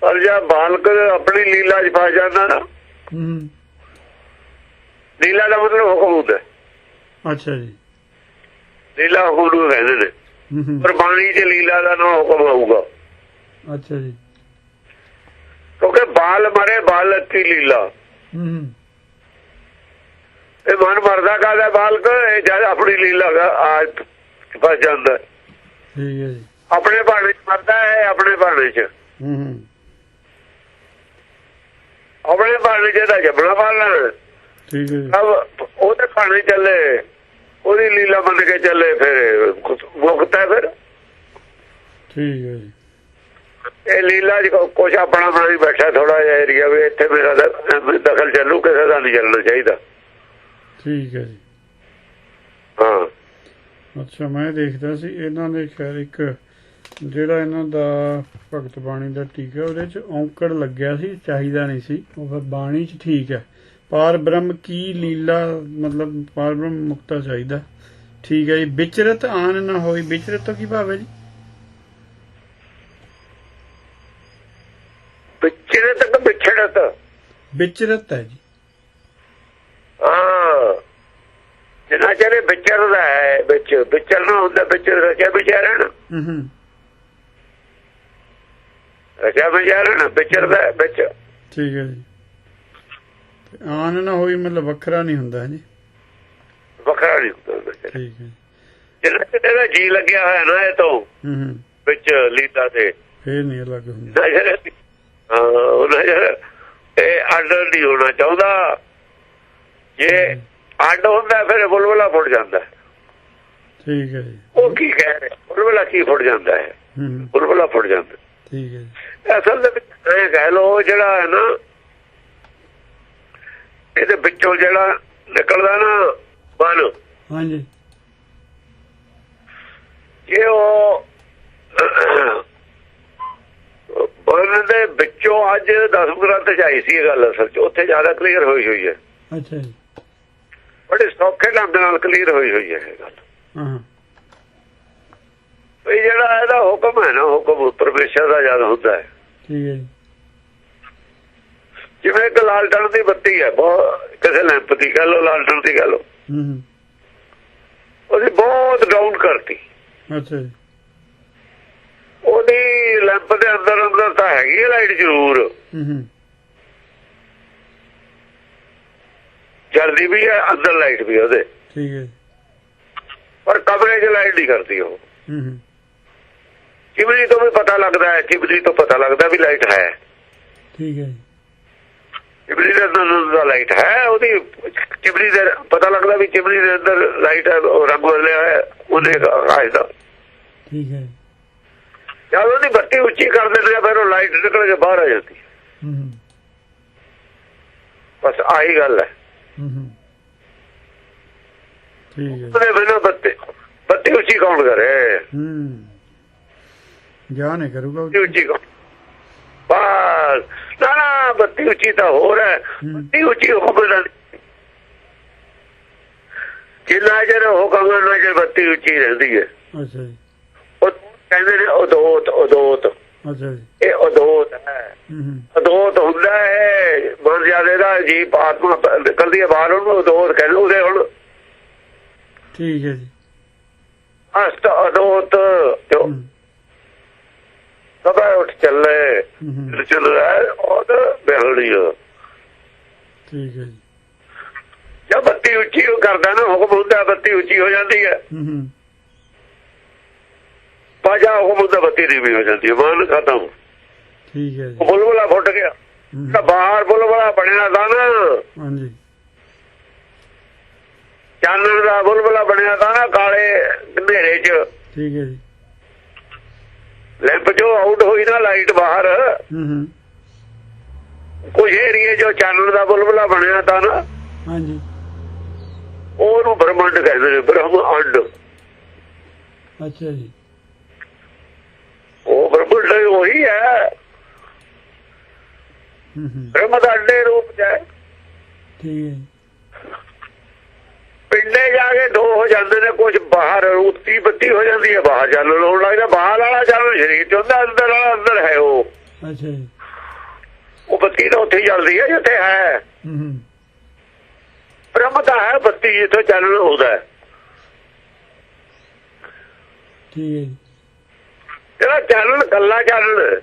ਪਰ ਜੇ ਬਾਲਕ ਆਪਣੀ ਲੀਲਾ 'ਚ ਫਸ ਜਾਂਦਾ ਨਾ ਹੂੰ। ਲੀਲਾ ਦਾ ਮਤਲਬ ਹੁਕਮ ਹੁੰਦਾ। ਅੱਛਾ ਜੀ। ਲੀਲਾ ਹੁਕਮ ਕਹਿੰਦੇ ਨੇ। ਪਰ ਬਾਣੀ 'ਚ ਲੀਲਾ ਦਾ ਨਾਮ ਹੁਕਮ ਆਊਗਾ। ਅੱਛਾ ਜੀ। ਕਿਉਂਕਿ ਬਾਲ ਮਰੇ ਬਾਲ ਲੱਤੀ ਲੀਲਾ। ਇਹ ਮਨ ਮਰਦਾ ਕਾਦਾ ਬਾਲਕ? ਇਹ ਜਦ ਆਪਣੀ ਲੀਲਾ ਦਾ ਆ ਫਸ ਜਾਂਦਾ। ਠੀਕ ਹੈ ਜੀ। ਆਪਣੇ ਬਾਣੇ 'ਚ ਮਰਦਾ ਹੈ ਆਪਣੇ ਬਾਣੇ 'ਚ। ਹੂੰ ਆਪਣੇ ਬਾਣੇ 'ਚ ਦਾ ਜਬਣਾ ਪਾਲਣਾ ਠੀਕ ਹੈ ਜੀ। ਸਭ ਉਹਦੇ ਬਾਣੇ ਚੱਲੇ। ਉਹਦੀ ਲੀਲਾ ਮੰਨ ਕੇ ਚੱਲੇ ਫਿਰ। ਮੁਕਤ ਫਿਰ। ਠੀਕ ਹੈ ਜੀ। ਇਹ ਲੀਲਾ ਜੀ ਕੁਛ ਆਪਣਾ ਬਣਾਈ ਬੈਠਾ ਥੋੜਾ ਜਿਹਾ ਏਰੀਆ ਵੀ ਇੱਥੇ ਮੇਰਾ ਦਖਲ ਚੱਲੂ ਕਿਸੇ ਦਾ ਨਹੀਂ ਚੱਲਣਾ ਚਾਹੀਦਾ। ਠੀਕ ਹੈ ਜੀ। ਹਾਂ। ਅੱਛਾ ਮੈਂ ਦੇਖਦਾ ਸੀ ਇਹਨਾਂ ਦੇ ਖੈਰ ਇੱਕ ਜਿਹੜਾ ਇਹਨਾਂ ਦਾ ਭਗਤ ਬਾਣੀ ਦਾ ਟੀਕਾ ਉਹਦੇ ਚ ਔਂਕੜ ਲੱਗਿਆ ਸੀ ਚਾਹੀਦਾ ਨਹੀਂ ਸੀ। ਉਹ ਫਿਰ ਬਾਣੀ ਚ ਠੀਕ ਹੈ। ਪਾਰ ਬ੍ਰਹਮ ਕੀ ਲੀਲਾ ਮਤਲਬ ਪਾਰ ਬ੍ਰਹਮ ਮੁਕਤਾ ਚਾਹੀਦਾ। ਠੀਕ ਹੈ ਜੀ। ਵਿਚਰਤ ਆਨ ਨਾ ਹੋਈ। ਵਿਚਰਤ ਤੋਂ ਕੀ ਭਾਵ ਹੈ ਜੀ ਵਿਚਰੇ ਤੱਕ ਵਿਛੜਤ ਵਿਚਰਤ ਹੈ ਜੀ। ਹਾਂ। ਜਿੰਨਾ ਚਿਰ ਵਿਚਰਦਾ ਹੈ ਵਿੱਚ ਵਿਚਰਨਾ ਹੁੰਦਾ ਵਿੱਚ ਰਚਿਆ ਵਿਚਾਰਣ ਹੂੰ ਹੂੰ। ਰਚਿਆ ਵਿਚਾਰਣ ਵਿਚਰਦਾ ਵਿੱਚ ਠੀਕ ਹੈ ਜੀ। ਤੇ ਆਨ ਨਾ ਹੋਈ ਮਤਲਬ ਵੱਖਰਾ ਨਹੀਂ ਹੁੰਦਾ ਜੀ। ਵੱਖਰਾ ਨਹੀਂ ਹੁੰਦਾ। ਠੀਕ ਹੈ ਚਿਰ ਇਹਦਾ ਜੀ ਲੱਗਿਆ ਹੋਇਆ ਨਾ ਇਹ ਤੋਂ ਹੂੰ ਵਿੱਚ ਲੀਲਾ ਦੇ ਫੇਰ ਨਹੀਂ ਹੁੰਦਾ। ਨਜ਼ਰ ਹਾਂ ਉਹ ਨਜ਼ਰ ਅੱਡ ਨਹੀਂ ਹੋਣਾ ਚਾਹੁੰਦਾ। ਜੇ ਅੱਡ ਹੁੰਦਾ ਫਿਰ ਬੁਲਬੁਲਾ ਫੁੱਟ ਜਾਂਦਾ। ਠੀਕ ਹੈ ਜੀ। ਉਹ ਕੀ ਕਹਿ ਰਿਹਾ? ਬੁਲਬੁਲਾ ਕੀ ਫੁੱਟ ਜਾਂਦਾ ਹੈ? ਬੁਲਬੁਲਾ ਫੁੱਟ ਜਾਂਦਾ। ਠੀਕ ਹੈ ਅਸਲ ਦੇ ਵਿੱਚ ਇਹ ਕਹਿ ਲੋ ਜਿਹੜਾ ਹੈ ਨਾ ਇਹਦੇ ਵਿੱਚੋਂ ਜਿਹੜਾ ਨਿਕਲਦਾ ਨਾ ਮਨ ਹਾਂਜੀ। ਜੇ ਉਹ ਮਨ ਦੇ ਵਿੱਚੋਂ ਅੱਜ 10 ਗ੍ਰੰਥ ਚ ਆਈ ਸੀ ਇਹ ਗੱਲ ਅਸਲ ਚ ਉੱਥੇ ਜ਼ਿਆਦਾ ਕਲੀਅਰ ਹੋਈ ਹੋਈ ਹੈ। ਅੱਛਾ ਜੀ। ਬੜੇ ਸੌਖੇ ਢੰਗ ਨਾਲ ਕਲੀਅਰ ਹੋਈ ਹੋਈ ਹੈ ਇਹ ਗੱਲ। ਹਾਂ। ਹਾਂ ਵੀ ਜਿਹੜਾ ਇਹਦਾ ਹੁਕਮ ਹੈ ਨਾ ਹੁਕਮ ਪਰਮੇਸ਼ਰ ਦਾ ਜਦ ਹੁੰਦਾ ਹੈ। ਠੀਕ ਹੈ ਜੀ। ਜਿਵੇਂ ਇੱਕ ਲਾਲਟਨ ਦੀ ਬੱਤੀ ਹੈ ਬਹੁਤ ਕਿਸੇ ਲੈਂਪ ਦੀ ਗੱਲ ਲਾਲਟਨ ਦੀ ਗੱਲ ਹੂੰ ਹੂੰ। ਉਹਦੀ ਬਹੁਤ ਡਾਊਨ ਕਰਤੀ। ਅੱਛਾ ਜੀ। ਲੈਂਪ ਦੇ ਅੰਦਰ ਅੰਦਰ ਤਾਂ ਹੈਗੀ ਲਾਈਟ ਜ਼ਰੂਰ। ਹੂੰ ਹੂੰ। ਜਲਦੀ ਵੀ ਹੈ ਅੰਦਰ ਲਾਈਟ ਵੀ ਉਹਦੇ। ਠੀਕ ਹੈ। ਪਰ ਕਮਰੇ 'ਚ ਲਾਈਟ ਨਹੀਂ ਕਰਦੀ ਉਹ। ਹੂੰ ਹੂੰ। ਚਿਮਨੀ ਤੋਂ ਵੀ ਪਤਾ ਲੱਗਦਾ ਹੈ? ਚਿਮਨੀ ਤੋਂ ਪਤਾ ਲੱਗਦਾ ਵੀ ਲਾਈਟ ਹੈ? ਠੀਕ ਹੈ ਜੀ। ਚਿਮਨੀ ਦੇ ਅੰਦਰ ਲਾਈਟ ਹੈ? ਉਹਦੀ ਚਿਮਨੀ ਦੇ ਪਤਾ ਲੱਗਦਾ ਵੀ ਚਿਮਨੀ ਦੇ ਅੰਦਰ ਲਾਈਟ ਹੈ ਰੰਗ ਬਦਲਿਆ ਹੈ ਉਹਨੇ ਆਇਦਾ ਠੀਕ ਹੈ। ਜਦ ਉਹਦੀ ਬੱਤੀ ਉੱਚੀ ਕਰ ਦਿੰਦੇ ਆ ਫਿਰ ਉਹ ਲਾਈਟ ਨਿਕਲ ਕੇ ਬਾਹਰ ਆ ਜਾਂਦੀ। ਬਸ ਆਹੀ ਗੱਲ ਹੈ। ਠੀਕ ਹੈ ਜੀ। ਉਹਦੇ ਬਿਨਾਂ ਬੱਤੀ ਬੱਤੀ ਉੱਚੀ ਕੌਣ ਕਰੇ? ਹੂੰ। ਜਾ ਨਹੀਂ ਕਰੂਗਾ ਉੱਚੀ ਕੌਣ? ਬਸ। ਨਾ ਨਾ ਬੱਤੀ ਉੱਚੀ ਤਾਂ ਹੋਰ ਹੈ। ਬੱਤੀ ਉੱਚੀ ਨਾਲ ਜਿੰਨਾ ਚਿਰ ਹੁਕਮ ਨਾਲ ਚਿਰ ਬੱਤੀ ਉੱਚੀ ਰਹਿੰਦੀ ਹੈ। ਅੱਛਾ ਜੀ। ਕਹਿੰਦੇ ਨੇ ਉਦੋਤ ਉਦੋਤ। ਅੱਛਾ ਜੀ। ਇਹ ਉਦੋਤ ਹੈ। ਹੂੰ ਹੂੰ। ਉਦੋਤ ਹੁੰਦਾ ਹੈ। ਮਨ ਜਿਆਦੇ ਦਾ ਜੀਵ ਆਤਮਾ ਨਿਕਲਦੀ ਹੈ ਬਾਹਰ ਉਹਨੂੰ ਉਦੋਤ ਕਹਿੰਦੇ ਉਹਦੇ ਹੁਣ ਠੀਕ ਹੈ ਜੀ। ਅਸਤ ਉਦੋਤ। ਜੋ ਹੂੰ। ਸਭਾ ਉੱਠ ਚੱਲੇ ਹੂੰ ਹੂੰ, ਚੱਲ ਰਿਹਾ ਹੈ ਉਹ ਬਿਹੜੀ ਠੀਕ ਹੈ ਜੀ। ਜਦ ਬੱਤੀ ਉੱਚੀ ਉਹ ਕਰਦਾ ਨਾ ਹੁਕਮ ਹੁੰਦਾ ਬੱਤੀ ਉੱਚੀ ਹੋ ਜਾਂਦੀ ਹੈ। ਹੂੰ ਹੂੰ। ਪਾਜਾ ਹੁਕਮ ਹੁੰਦਾ ਬੱਤੀ ਦੀ ਵੀ ਹੋ ਜਾਂਦੀ ਹੈ ਮਨ ਖਤਮ। ਠੀਕ ਹੈ ਜੀ। ਉਹ ਬੁਲਬੁਲਾ ਫੁੱਟ ਗਿਆ। ਤਾਂ ਬਾਹਰ ਬੁਲਬੁਲਾ ਬਣਿਆ ਤਾਂ ਨਾ। ਹਾਂਜੀ। ਚਾਨਣ ਦਾ ਬੁਲਬੁਲਾ ਬਣਿਆ ਤਾਂ ਨਾ ਕਾਲੇ ਹਨੇਰੇ 'ਚ। ਠੀਕ ਹੈ ਜੀ। ਲੈਂਪ ਜੋ ਆਊਟ ਹੋਈ ਨਾ ਲਾਈਟ ਬਾਹਰ। ਹੂੰ ਹੂੰ। ਕੁਝ ਏਰੀਏ ਜੋ ਚਾਨਣ ਦਾ ਬੁਲਬੁਲਾ ਬਣਿਆ ਤਾਂ ਨਾ। ਹਾਂਜੀ। ਉਹਨੂੰ ਬ੍ਰਹਮੰਡ ਕਹਿੰਦੇ ਨੇ ਬ੍ਰਹਮ ਅੰਡ। ਅੱਛਾ ਜੀ। ਬ੍ਰਹਮੰਡ ਉਹੀ ਹੈ ਬ੍ਰਹਮ ਦਾ ਅੰਡੇ ਰੂਪ ਹੈ ਠੀਕ ਹੈ ਪਿੰਡੇ ਜਾ ਕੇ ਦੋ ਹੋ ਜਾਂਦੇ ਨੇ ਕੁਝ ਬਾਹਰ ਰੂਤੀ ਬੱਤੀ ਹੋ ਜਾਂਦੀ ਹੈ ਬਾਹਰ ਚੱਲ ਲਾਉਣ ਲੱਗਦਾ ਬਾਹਰ ਵਾਲਾ ਚੱਲ ਸਰੀਰ ਚ ਹੁੰਦਾ ਅੰਦਰ ਵਾਲਾ ਅੰਦਰ ਹੈ ਉਹ। ਅੱਛਾ ਉਹ ਬੱਤੀ ਤਾਂ ਉੱਥੇ ਹੀ ਚੱਲਦੀ ਹੈ ਜਿੱਥੇ ਹੈ। ਬ੍ਰਹਮ ਤਾਂ ਹੈ ਬੱਤੀ ਜਿੱਥੇ ਚਾਨਣ ਹੁੰਦਾ ਹੈ ਠੀਕ ਹੈ ਜਿਹੜਾ ਚਾਨਣ ਕੱਲਾ ਚਾਨਣ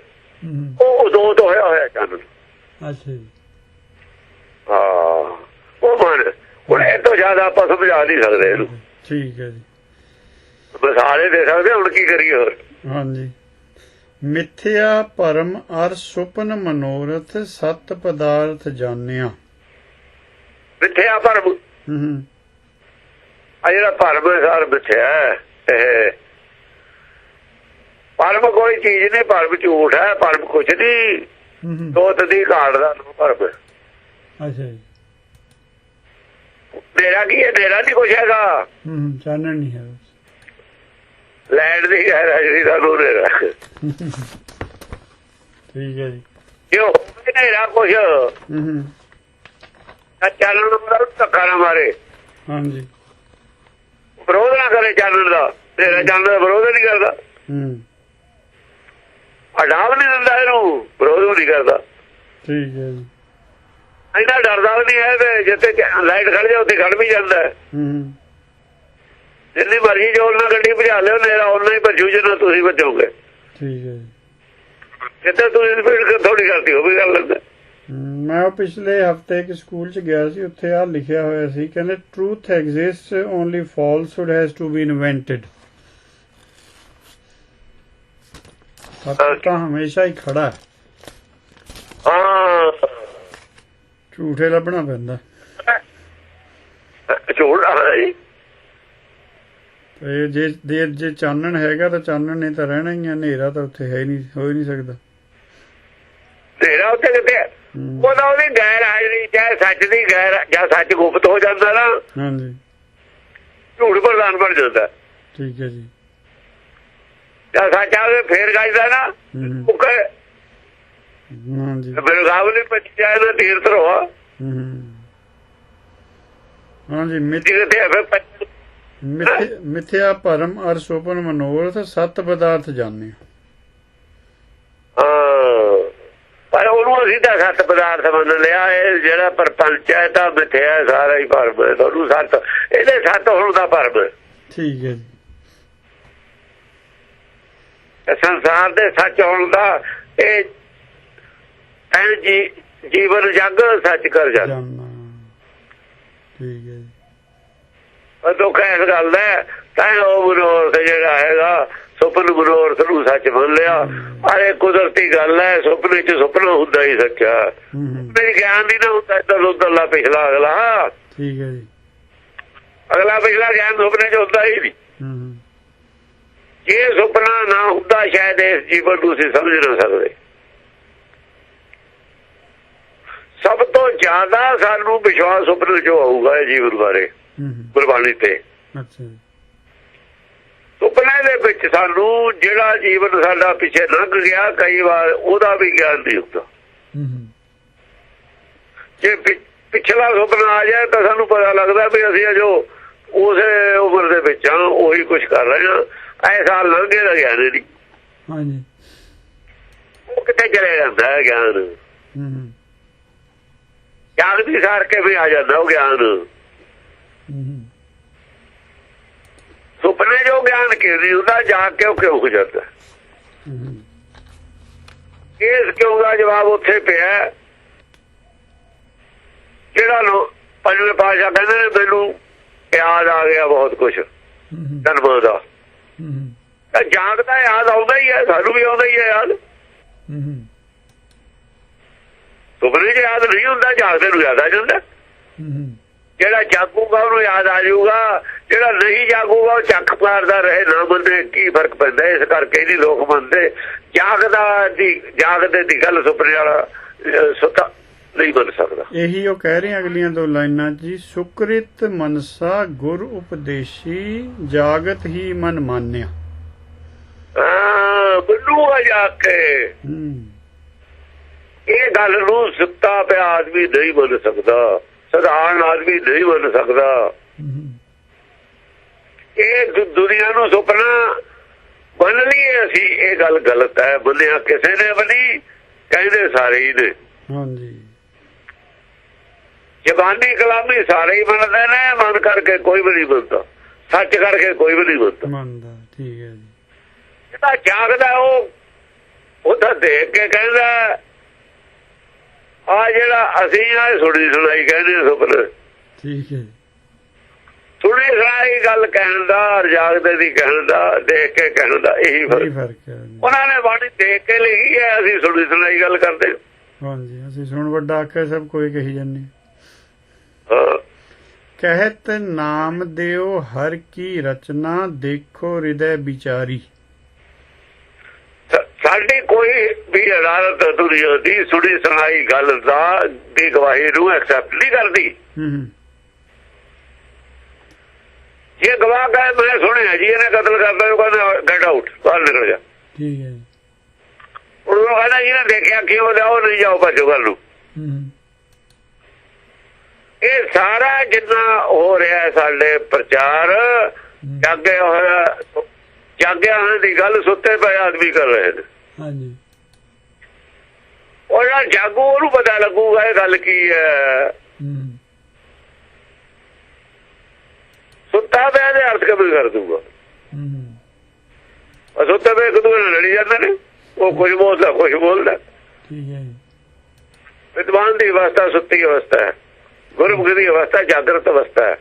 ਉਹ ਉਦੋਂ ਤੋਂ ਹੋਇਆ ਹੋਇਆ ਚਾਨਣ ਅੱਛਾ ਜੀ। ਹਾਂ। ਉਹ ਮਨ ਹੁਣ ਇਹ ਤੋਂ ਜ਼ਿਆਦਾ ਆਪਾਂ ਸਮਝਾ ਨਹੀਂ ਸਕਦੇ ਇਹਨੂੰ। ਠੀਕ ਹੈ ਜੀ। ਮਿਸਾਲੇ ਦੇ ਸਕਦੇ ਹੁਣ ਕੀ ਕਰੀਏ ਹੋਰ? ਹਾਂਜੀ। ਮਿਥਿਆ ਭਰਮ ਅਰ ਸੁਪਨ ਮਨੋਰਥ ਸਤ ਪਦਾਰਥ ਜਾਣਿਆ। ਮਿੱਥਿਆ ਭਰਮ ਹੂੰ ਆ ਜਿਹੜਾ ਭਰਮ ਸਾਰ ਮਿੱਥਿਆ ਇਹ ਭਰਮ ਕੋਈ ਚੀਜ਼ ਨਹੀਂ ਭਰਮ ਝੂਠ ਹੈ ਭਰਮ ਕੁਛ ਨਹੀਂ। ਦੋਤ ਦੀ ਘਾੜ ਦਾ ਹੈ। ਅੱਛਾ ਜੀ। ਮੇਰਾ ਕੀ ਹੈ? ਮੇਰਾ ਨਹੀਂ ਕੁਛ ਹੈਗਾ। ਹੂੰ ਚਾਨਣ ਨਹੀਂ ਹੈ ਲੈਂਡ ਦੀ ਹੈ ਰਜਨੀ ਦਾ ਨੂਰ ਹੈ। ਠੀਕ ਹੈ ਜੀ। ਜੇ ਹੋਵੇ ਨੇਰਾ ਕੁਛ ਹੂੰ ਹੂੰ। ਚਾਨਣ ਦਾ ਧੱਕਾ ਨਾ ਮਾਰੇ। ਹਾਂਜੀ। ਵਿਰੋਧ ਨਾ ਕਰੇ ਚਾਨਣ ਦਾ। ਤੇਰਾ ਚਾਨਣ ਦਾ ਵਿਰੋਧ ਨਹੀਂ ਕਰਦਾ। ਹੂੰ। ਅਡਾਵ ਨਹੀਂ ਦਿੰਦਾ ਇਹਨੂੰ ਵਿਰੋਧ ਨਹੀਂ ਕਰਦਾ। ਠੀਕ ਹੈ ਜੀ। ਇੰਨਾ ਡਰਦਾ ਵੀ ਨਹੀਂ ਹੈ ਤੇ ਜਿੱਥੇ ਲਾਈਟ ਖੜ ਜਾ ਉੱਥੇ ਖੜ ਵੀ ਜਾਂਦਾ ਹੈ। ਹੂੰ ਹੂੰ। ਜਿੰਨੀ ਮਰਜ਼ੀ ਜੋਰ ਨਾਲ ਗੱਡੀ ਭਜਾ ਲਿਓ ਨੇਰਾ ਉਹਨਾਂ ਹੀ ਭਜੂ ਜਿੰਨਾ ਤੁਸੀਂ ਭਜੋਗੇ। ਠੀਕ ਹੈ ਜੀ। ਜਿੱਥੇ ਤੁਸੀਂ ਸਪੀਡ ਥੋੜੀ ਕਰਤੀ ਉਹ ਵੀ ਕਰ ਲੈਂਦਾ। ਮੈਂ ਪਿਛਲੇ ਹਫ਼ਤੇ ਇੱਕ ਸਕੂਲ ਚ ਗਿਆ ਸੀ ਉੱਥੇ ਆ ਲਿਖਿਆ ਹੋਇਆ ਸੀ ਕਹਿੰਦੇ truth exists only falsehood has to be invented ਸੱਚ ਤਾਂ ਹਮੇਸ਼ਾ ਹੀ ਖੜਾ ਹੈ। ਝੂਠੇ ਲੱਭਣਾ ਪੈਂਦਾ। ਝੂਠ ਆ ਜੀ। ਤੇ ਜੇ ਜੇ ਜੇ ਚਾਨਣ ਹੈਗਾ ਤਾਂ ਚਾਨਣ ਨੇ ਤਾਂ ਰਹਿਣਾ ਹੀ ਆ ਹਨੇਰਾ ਤਾਂ ਉੱਥੇ ਹੈ ਨਹੀਂ ਹੋ ਹੀ ਨਹੀਂ ਸਕਦਾ। ਤੇਰਾ ਉੱਥੇ? ਹਮ, ਉਹਦਾ ਉਹਦੀ ਗੈਰ ਹਾਜ਼ਰੀ ਚਾਹੇ ਸੱਚ ਦੀ ਗੈਰ ਜਾਂ ਸੱਚ ਗੁਪਤ ਹੋ ਜਾਂਦਾ ਨਾ। ਹਾਂਜੀ। ਝੂਠ ਪ੍ਰਦਾਨ ਬਣ ਜਾਂਦਾ। ਠੀਕ ਹੈ ਜੀ। ਜਾਂ ਸੱਚ ਆਵੇ ਫੇਰ ਗਾਇਦਾ ਨਾ ਉਹ ਕਹੇ ਹਾਂਜੀ। ਮੇਰੇ ਗਾਵ ਨੇ ਪੱਚਿਆ ਨਾ ਤੀਰਥ ਰੋਆ ਹਾਂਜੀ ਮਿਥ ਫਿਰ ਪੱਚ- ਮਿਥਿ- ਮਿਥਿਆ ਭਰਮ ਅਰ ਸੁਪਨ ਮਨੋਰਥ ਸਤ ਪਦਾਰਥ ਜਾਣੇ ਹਾਂ। ਪਰ ਉਹਨੂੰ ਅਸੀਂ ਤਾਂ ਸੱਤ ਪਦਾਰਥ ਮੰਨ ਲਿਆ ਇਹ ਜਿਹੜਾ ਪਰਪੰਚ ਹੈ ਤਾਂ ਮਿੱਥਿਆ ਹੈ, ਸਾਰਾ ਹੀ ਭਰਮ ਹੈ। ਤੁਹਾਨੂੰ ਸੱਤ ਇਹਦੇ ਸੱਤ ਹੋਣ ਦਾ ਭਰਮ ਹੈ। ਠੀਕ ਹੈ ਜੀ। ਸੰਸਾਰ ਦੇ ਸੱਚ ਹੋਣ ਦਾ ਇਹ ਐਨ ਜੀ ਜੀਵਨ ਜਗ ਸੱਚ ਕਰ ਜਾਂਦਾ। ਠੀਕ ਹੈ ਉਹ ਦੁੱਖ ਇਸ ਗੱਲ ਦਾ ਤਾਂ ਉਹ ਮਨੋਰਥ ਜਿਹੜਾ ਹੈਗਾ ਸੁਪਨ ਮਨੋਰਥ ਨੂੰ ਸੱਚ ਮੰਨ ਲਿਆ। ਪਰ ਇਹ ਕੁਦਰਤੀ ਗੱਲ ਹੈ ਸੁਪਨੇ ਚ ਸੁਪਨਾ ਹੁੰਦਾ ਹੀ ਸੱਚਾ। ਮੇਰੀ ਗਿਆਨ ਦੀ ਨਾ ਹੁੰਦਾ ਇੱਧਰ ਉੱਧਰਲਾ ਪਿਛਲਾ ਅਗਲਾ। ਠੀਕ ਹੈ ਜੀ। ਅਗਲਾ ਪਿਛਲਾ ਗਿਆਨ ਸੁਪਨੇ ਚ ਹੁੰਦਾ ਹੀ ਨਹੀਂ। ਹੂੰ ਹੂੰ ਜੇ ਸੁਪਨਾ ਨਾ ਹੁੰਦਾ ਸ਼ਾਇਦ ਇਸ ਜੀਵਨ ਨੂੰ ਅਸੀਂ ਸਮਝ ਨਾ ਸਕਦੇ। ਸਭ ਤੋਂ ਜ਼ਿਆਦਾ ਸਾਨੂੰ ਵਿਸ਼ਵਾਸ ਸੁਪਨੇ ਚ ਆਊਗਾ ਇਹ ਜੀਵਨ ਬਾਰੇ ਗੁਰਬਾਣੀ ਤੇ। ਅੱਛਾ। ਜੀ ਸੁਪਨੇ ਦੇ ਵਿੱਚ ਸਾਨੂੰ ਜਿਹੜਾ ਜੀਵਨ ਸਾਡਾ ਪਿੱਛੇ ਲੰਘ ਗਿਆ ਕਈ ਵਾਰ ਉਹਦਾ ਵੀ ਗਿਆਨ ਨਹੀਂ ਹੁੰਦਾ। ਜੇ ਪਿਛਲਾ ਸੁਪਨਾ ਆ ਜਾਏ ਤਾਂ ਸਾਨੂੰ ਪਤਾ ਲੱਗਦਾ ਵੀ ਅਸੀਂ ਅਜੋ ਉਸੇ ਉਮਰ ਦੇ ਵਿੱਚ ਹਾਂ ਉਹੀ ਕੁਝ ਕਰ ਰਹੇ ਹਾਂ। ਐਸਾ ਲੰਘੇ ਦਾ ਗਿਆਨ ਨਹੀਂ ਹਾਂਜੀ। ਉਹ ਕਿੱਥੇ ਚਲੇ ਜਾਂਦਾ ਹੈ ਗਿਆਨ? ਹੂੰ ਹੂੰ। ਜਾਗਦੀ ਸਾਰ ਕੇ ਵੀ ਆ ਜਾਂਦਾ ਉਹ ਗਿਆਨ। ਹੂੰ ਹੂੰ। ਸੁਪਨੇ ਜੋ ਗਿਆਨ ਕਿਹਦੀ ਹੁੰਦਾ ਜਾਗ ਕੇ ਉਹ ਕਿਉਂ ਹੋ ਜਾਂਦਾ ਇਸ ਕਿਉਂ ਦਾ ਜਵਾਬ ਉੱਥੇ ਪਿਆ। ਜਿਹੜਾ ਲੋ ਪੰਜਵੇਂ ਪਾਸ਼ਾ ਕਹਿੰਦੇ ਨੇ ਮੈਨੂੰ ਯਾਦ ਆ ਗਿਆ ਬਹੁਤ ਕੁਝ ਹੂੰ ਹੂੰ। ਜਨਮ ਦਾ ਹੂੰ ਹੂੰ ਤਾਂ ਜਾਗਦਾ ਯਾਦ ਆਉਂਦਾ ਹੀ ਹੈ ਸਾਨੂੰ ਵੀ ਆਉਂਦਾ ਹੀ ਹੈ ਯਾਦ ਸੁਪਨੇ 'ਚ ਯਾਦ ਨਹੀਂ ਹੁੰਦਾ ਜਾਗਦੇ ਨੂੰ ਯਾਦ ਆ ਜਾਂਦਾ ਜਿਹੜਾ ਜਾਗੂਗਾ ਉਹਨੂੰ ਯਾਦ ਆ ਜਾਊਗਾ। ਜਿਹੜਾ ਨਹੀਂ ਜਾਗੂਗਾ ਉਹ ਚੱਕ ਪਾਰਦਾ ਰਹੇ ਨਾ ਮੰਨੇ ਕੀ ਫ਼ਰਕ ਪੈਂਦਾ ਇਸ ਕਰਕੇ ਨਹੀਂ ਲੋਕ ਮੰਨਦੇ। ਜਾਗਦਾ ਦੀ ਜਾਗਦੇ ਦੀ ਗੱਲ ਸੁਪਨੇ ਵਾਲਾ ਅਹ, ਸੁੱਤਾ ਨਹੀਂ ਮੰਨ ਸਕਦਾ। ਇਹੀ ਉਹ ਕਹਿ ਰਹੇ ਅਗਲੀਆਂ ਦੋ ਲਾਈਨਾਂ ਜੀ ਸੁਕ੍ਰਿਤ ਮਨਸਾ ਗੁਰ ਉਪਦੇਸ਼ੀ ਜਾਗਤ ਹੀ ਮਨ ਮਾਨਿਆ। ਜਾ ਕੇ। ਇਹ ਗੱਲ ਨੂੰ ਸੁੱਤਾ ਪਿਆ ਆਦਮੀ ਨਹੀਂ ਮੰਨ ਸਕਦਾ ਸਧਾਰਨ ਆਦਮੀ ਨਹੀਂ ਮੰਨ ਸਕਦਾ। ਇਹ ਦੁਨੀਆ ਨੂੰ ਸੁਪਨਾ ਮੰਨ ਲਈਏ ਅਸੀਂ ਇਹ ਗੱਲ ਗਲਤ ਹੈ। ਮੰਨਿਆ ਕਿਸੇ ਨੇ ਨਹੀਂ ਕਹਿੰਦੇ ਸਾਰੇ ਹੀ ਨੇ। ਹਾਂਜੀ। ਜ਼ਬਾਨੀ ਕਲਾਮੀ ਸਾਰੇ ਹੀ ਮੰਨਦੇ ਨੇ ਮਨ ਕਰਕੇ ਕੋਈ ਵੀ ਨਹੀਂ ਮੰਨਦਾ ਸੱਚ ਕਰਕੇ ਕੋਈ ਵੀ ਨਹੀਂ ਮੰਨਦਾ ਮੰਨਦਾ ਠੀਕ ਹੈ ਜੀ। ਜਿਹੜਾ ਜਾਗਦਾ ਉਹ ਉਹ ਤਾਂ ਦੇਖ ਕੇ ਕਹਿੰਦਾ ਆ ਜਿਹੜਾ ਅਸੀਂ ਆ ਸੁਣੀ ਸੁਣਾਈ ਕਹਿੰਦੇ ਸੁਪਨੇ। ਠੀਕ ਹੈ ਸੁਣੀ ਸੁਣਾਈ ਗੱਲ ਕਹਿਣ ਦਾ ਔਰ ਜਾਗਦੇ ਦੀ ਕਹਿਣ ਦਾ ਦੇਖ ਕੇ ਕਹਿਣ ਦਾ ਇਹੀ ਫ਼ਰਕ ਹੈ। ਉਹਨਾਂ ਨੇ ਬਾਣੀ ਦੇਖ ਕੇ ਲਿਖੀ ਹੈ ਅਸੀਂ ਸੁਣੀ ਸੁਣਾਈ ਗੱਲ ਕਰਦੇ ਹਾਂਜੀ ਅਸੀਂ ਸੁਣ ਵੱਡਾ ਆਖੇ ਸਭ ਕੋਈ ਕਹੀ ਜਾਂਦੇ। ਕਹਿਤ ਨਾਮ ਦਿਓ ਹਰ ਕੀ ਰਚਨਾ ਦੇਖੋ ਹਿਰਦੈ ਵਿਚਾਰੀ। ਸਾਡੀ ਕੋਈ ਵੀ ਅਦਾਲਤ ਦੁਨੀਆ ਦੀ ਸੁਣੀ ਸੁਣਾਈ ਗੱਲ ਦਾ ਦੀ ਗਵਾਹੀ ਨੂੰ ਐਕਸੈਪਟ ਨਹੀਂ ਕਰਦੀ। ਹੂੰ ਹੂੰ। ਜੇ ਗਵਾਹ ਕਹੇ ਮੈਂ ਸੁਣਿਆ ਜੀ ਇਹਨੇ ਕਤਲ ਕਰਦਾ ਉਹ ਕਹਿੰਦਾ ਗੈਟ ਆਊਟ ਬਾਹਰ ਨਿਕਲ ਜਾ। ਠੀਕ ਹੈ ਜੀ। ਉਹ ਕਹਿੰਦਾ ਜਿਹਨੇ ਦੇਖਿਆ ਕਿਉਂ ਜਾਓ ਨਹੀਂ ਜਾਓ ਭੱਜੋ ਗੱਲ ਨੂੰ। ਹੂੰ ਹੂੰ। ਇਹ ਸਾਰਾ ਜਿੰਨਾ ਹੋ ਰਿਹਾ ਸਾਡੇ ਪ੍ਰਚਾਰ ਜਾਗਿਆ ਹੋਇਆ ਜਾਗਿਆ ਹੋਣ ਦੀ ਗੱਲ ਸੁੱਤੇ ਪਏ ਆਦਮੀ ਕਰ ਰਹੇ ਨੇ। ਹਾਂਜੀ। ਉਹ ਜਿਹੜਾ ਜਾਗੂ ਉਹਨੂੰ ਪਤਾ ਲੱਗੂਗਾ ਇਹ ਗੱਲ ਕੀ ਹੈ। ਸੁੱਤਾ ਪਿਆ ਦੇ ਅਰਥ ਕਬੂਲ ਕਰ ਦੂਗਾ ਹੂੰ। ਸੁੱਤੇ ਪਏ ਇੱਕ ਦੂਜੇ ਨਾਲ ਲੜੀ ਜਾਂਦੇ ਨੇ। ਉਹ ਕੁਝ ਬੋਲਦਾ ਕੁਝ ਬੋਲਦਾ। ਠੀਕ ਹੈ ਵਿਦਵਾਨ ਦੀ ਅਵਸਥਾ ਸੁੱਤੀ ਅਵਸਥਾ ਹੈ। ਗੁਰਮੁਖ ਦੀ ਅਵਸਥਾ ਜਾਗਰਤ ਅਵਸਥਾ ਹੈ।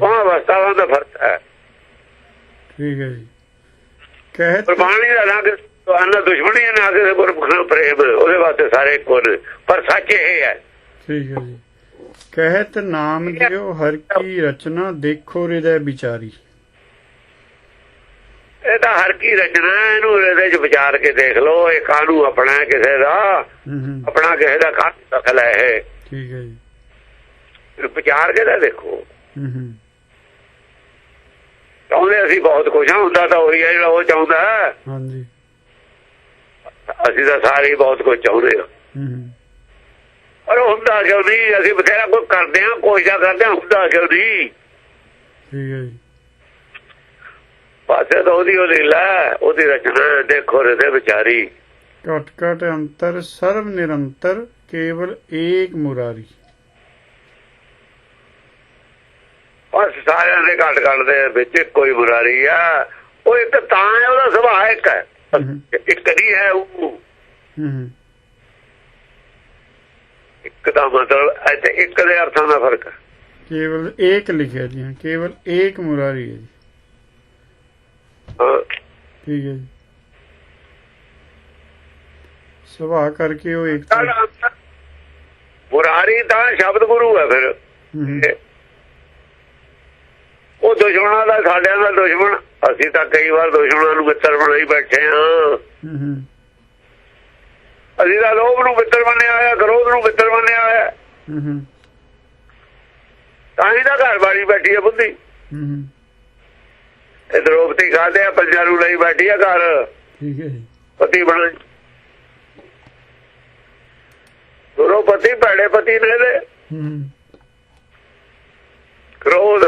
ਉਹ ਅਵਸਥਾਵਾਂ ਦਾ ਫ਼ਰਕ ਹੈ। ਠੀਕ ਹੈ ਜੀ। ਕਹਿਤ ਪ੍ਰਮਾਣੀ ਦਾ ਨਾ ਕਿ ਤੁਹਾਡਾ ਦੁਸ਼ਮਣੀ ਨਾ ਕਿ ਗੁਰਮੁਖ ਨਾਲ ਪ੍ਰੇਮ ਉਹਦੇ ਵਾਸਤੇ ਸਾਰੇ ਨੇ ਪਰ ਸੱਚ ਇਹ ਹੈ। ਠੀਕ ਹੈ ਜੀ। ਕਹਿਤ ਨਾਮ ਦਿਓ ਹਰ ਕੀ ਰਚਨਾ ਦੇਖੋ ਹਿਰਦੈ ਵਿਚਾਰੀ। ਇਹ ਤਾਂ ਹਰ ਕੀ ਰਚਨਾ ਇਹਨੂੰ ਇਹਦੇ ਚ ਵਿਚਾਰ ਕੇ ਦੇਖ ਲਓ। ਇਹ ਕਾਹਨੂੰ ਆਪਣਾ ਕਿਸੇ ਦਾ? ਆਪਣਾ ਕਿਸੇ ਦਾ ਦਖਲ ਹੈ ਠੀਕ ਹੈ ਜੀ। ਵਿਚਾਰ ਕੇ ਤਾਂ ਦੇਖੋ। ਹੂੰ ਹੂੰ। ਚਾਹੁੰਦੇ ਅਸੀਂ ਬਹੁਤ ਕੁਝ ਹਾਂ ਹੁੰਦਾ ਤਾਂ ਉਹੀ ਹੈ ਜਿਹੜਾ ਉਹ ਚਾਹੁੰਦਾ। ਹਾਂਜੀ। ਅਸੀਂ ਤਾਂ ਸਾਰੇ ਬਹੁਤ ਕੁਝ ਚਾਹੁੰਦੇ ਹਾਂ ਹੂੰ ਹੂੰ। ਪਰ ਹੁੰਦਾ ਕਿਉਂ ਨਹੀਂ? ਅਸੀਂ ਬਥੇਰਾ ਕੁਝ ਕਰਦੇ ਹਾਂ ਕੋਸ਼ਿਸ਼ਾਂ ਕਰਦੇ ਹਾਂ ਹੁੰਦਾ ਕਿਉਂ ਨਹੀਂ? ਠੀਕ ਹੈ ਜੀ। ਪਾਸੇ ਤਾਂ ਉਹਦੀ ਉਹ ਲੀਲਾ ਉਹਦੀ ਰਚਨਾ ਦੇਖੋ ਰਦੇ ਵਿਚਾਰੀ। ਘਟ ਘਟ ਅੰਤਰ ਸਰਬ ਨਿਰੰਤਰ ਕੇਵਲ ਏਕ ਮੁਰਾਰੀ। ਬਸ ਸਾਰਿਆਂ ਦੇ ਘਟ ਘਟ ਦੇ ਵਿੱਚ ਕੋਈ ਬੁਰਾਰੀ ਆ। ਉਹ ਇੱਕ ਤਾਂ ਹੈ ਉਹਦਾ ਸੁਭਾਅ ਇੱਕ ਹੈ। ਇੱਕ ਨਹੀਂ ਹੈ ਉਹ। ਇੱਕ ਦਾ ਮਤਲਬ ਇੱਥੇ ਇੱਕ ਦੇ ਅਰਥਾਂ ਦਾ ਫ਼ਰਕ ਹੈ। ਕੇਵਲ ਏਕ ਲਿਖਿਆ ਜੀ ਕੇਵਲ ਏਕ ਮੁਰਾਰੀ ਹੈ ਜੀ। ਠੀਕ ਹੈ ਜੀ। ਸੁਭਾਅ ਕਰਕੇ ਉਹ ਇੱਕ ਮੁਰਾਰੀ ਤਾਂ ਸ਼ਬਦ ਗੁਰੂ ਹੈ ਫਿਰ। ਉਹ ਦੁਸ਼ਮਣਾਂ ਦਾ ਸਾਡਿਆਂ ਦਾ ਦੁਸ਼ਮਣ। ਅਸੀਂ ਤਾਂ ਕਈ ਵਾਰ ਦੁਸ਼ਮਣਾਂ ਨੂੰ ਮਿੱਤਰ ਬਣਾਈ ਬੈਠੇ ਹਾਂ ਹੂੰ ਹੂੰ। ਅਸੀਂ ਤਾਂ ਲੋਭ ਨੂੰ ਮਿੱਤਰ ਮੰਨਿਆ ਹੋਇਆ ਕ੍ਰੋਧ ਨੂੰ ਮਿੱਤਰ ਹੂੰ ਹੂੰ। ਤਾਂ ਹੀ ਤਾਂ ਘਰ ਵਾਲੀ ਬੈਠੀ ਹੈ ਬੁੱਧੀ। ਹੂੰ ਹੂੰ। ਇਹ ਦਰੋਪਤੀ ਖਾਦੇ ਆ ਪੰਜਾਂ ਨੂੰ ਲਈ ਬੈਠੀ ਆ ਘਰ। ਠੀਕ ਹੈ ਪਤੀ ਬਣ। ਦਰੋਪਤੀ ਭੈੜੇ ਪਤੀ ਨੇ ਦੇ ਹੂੰ ਹੂੰ ਕ੍ਰੋਧ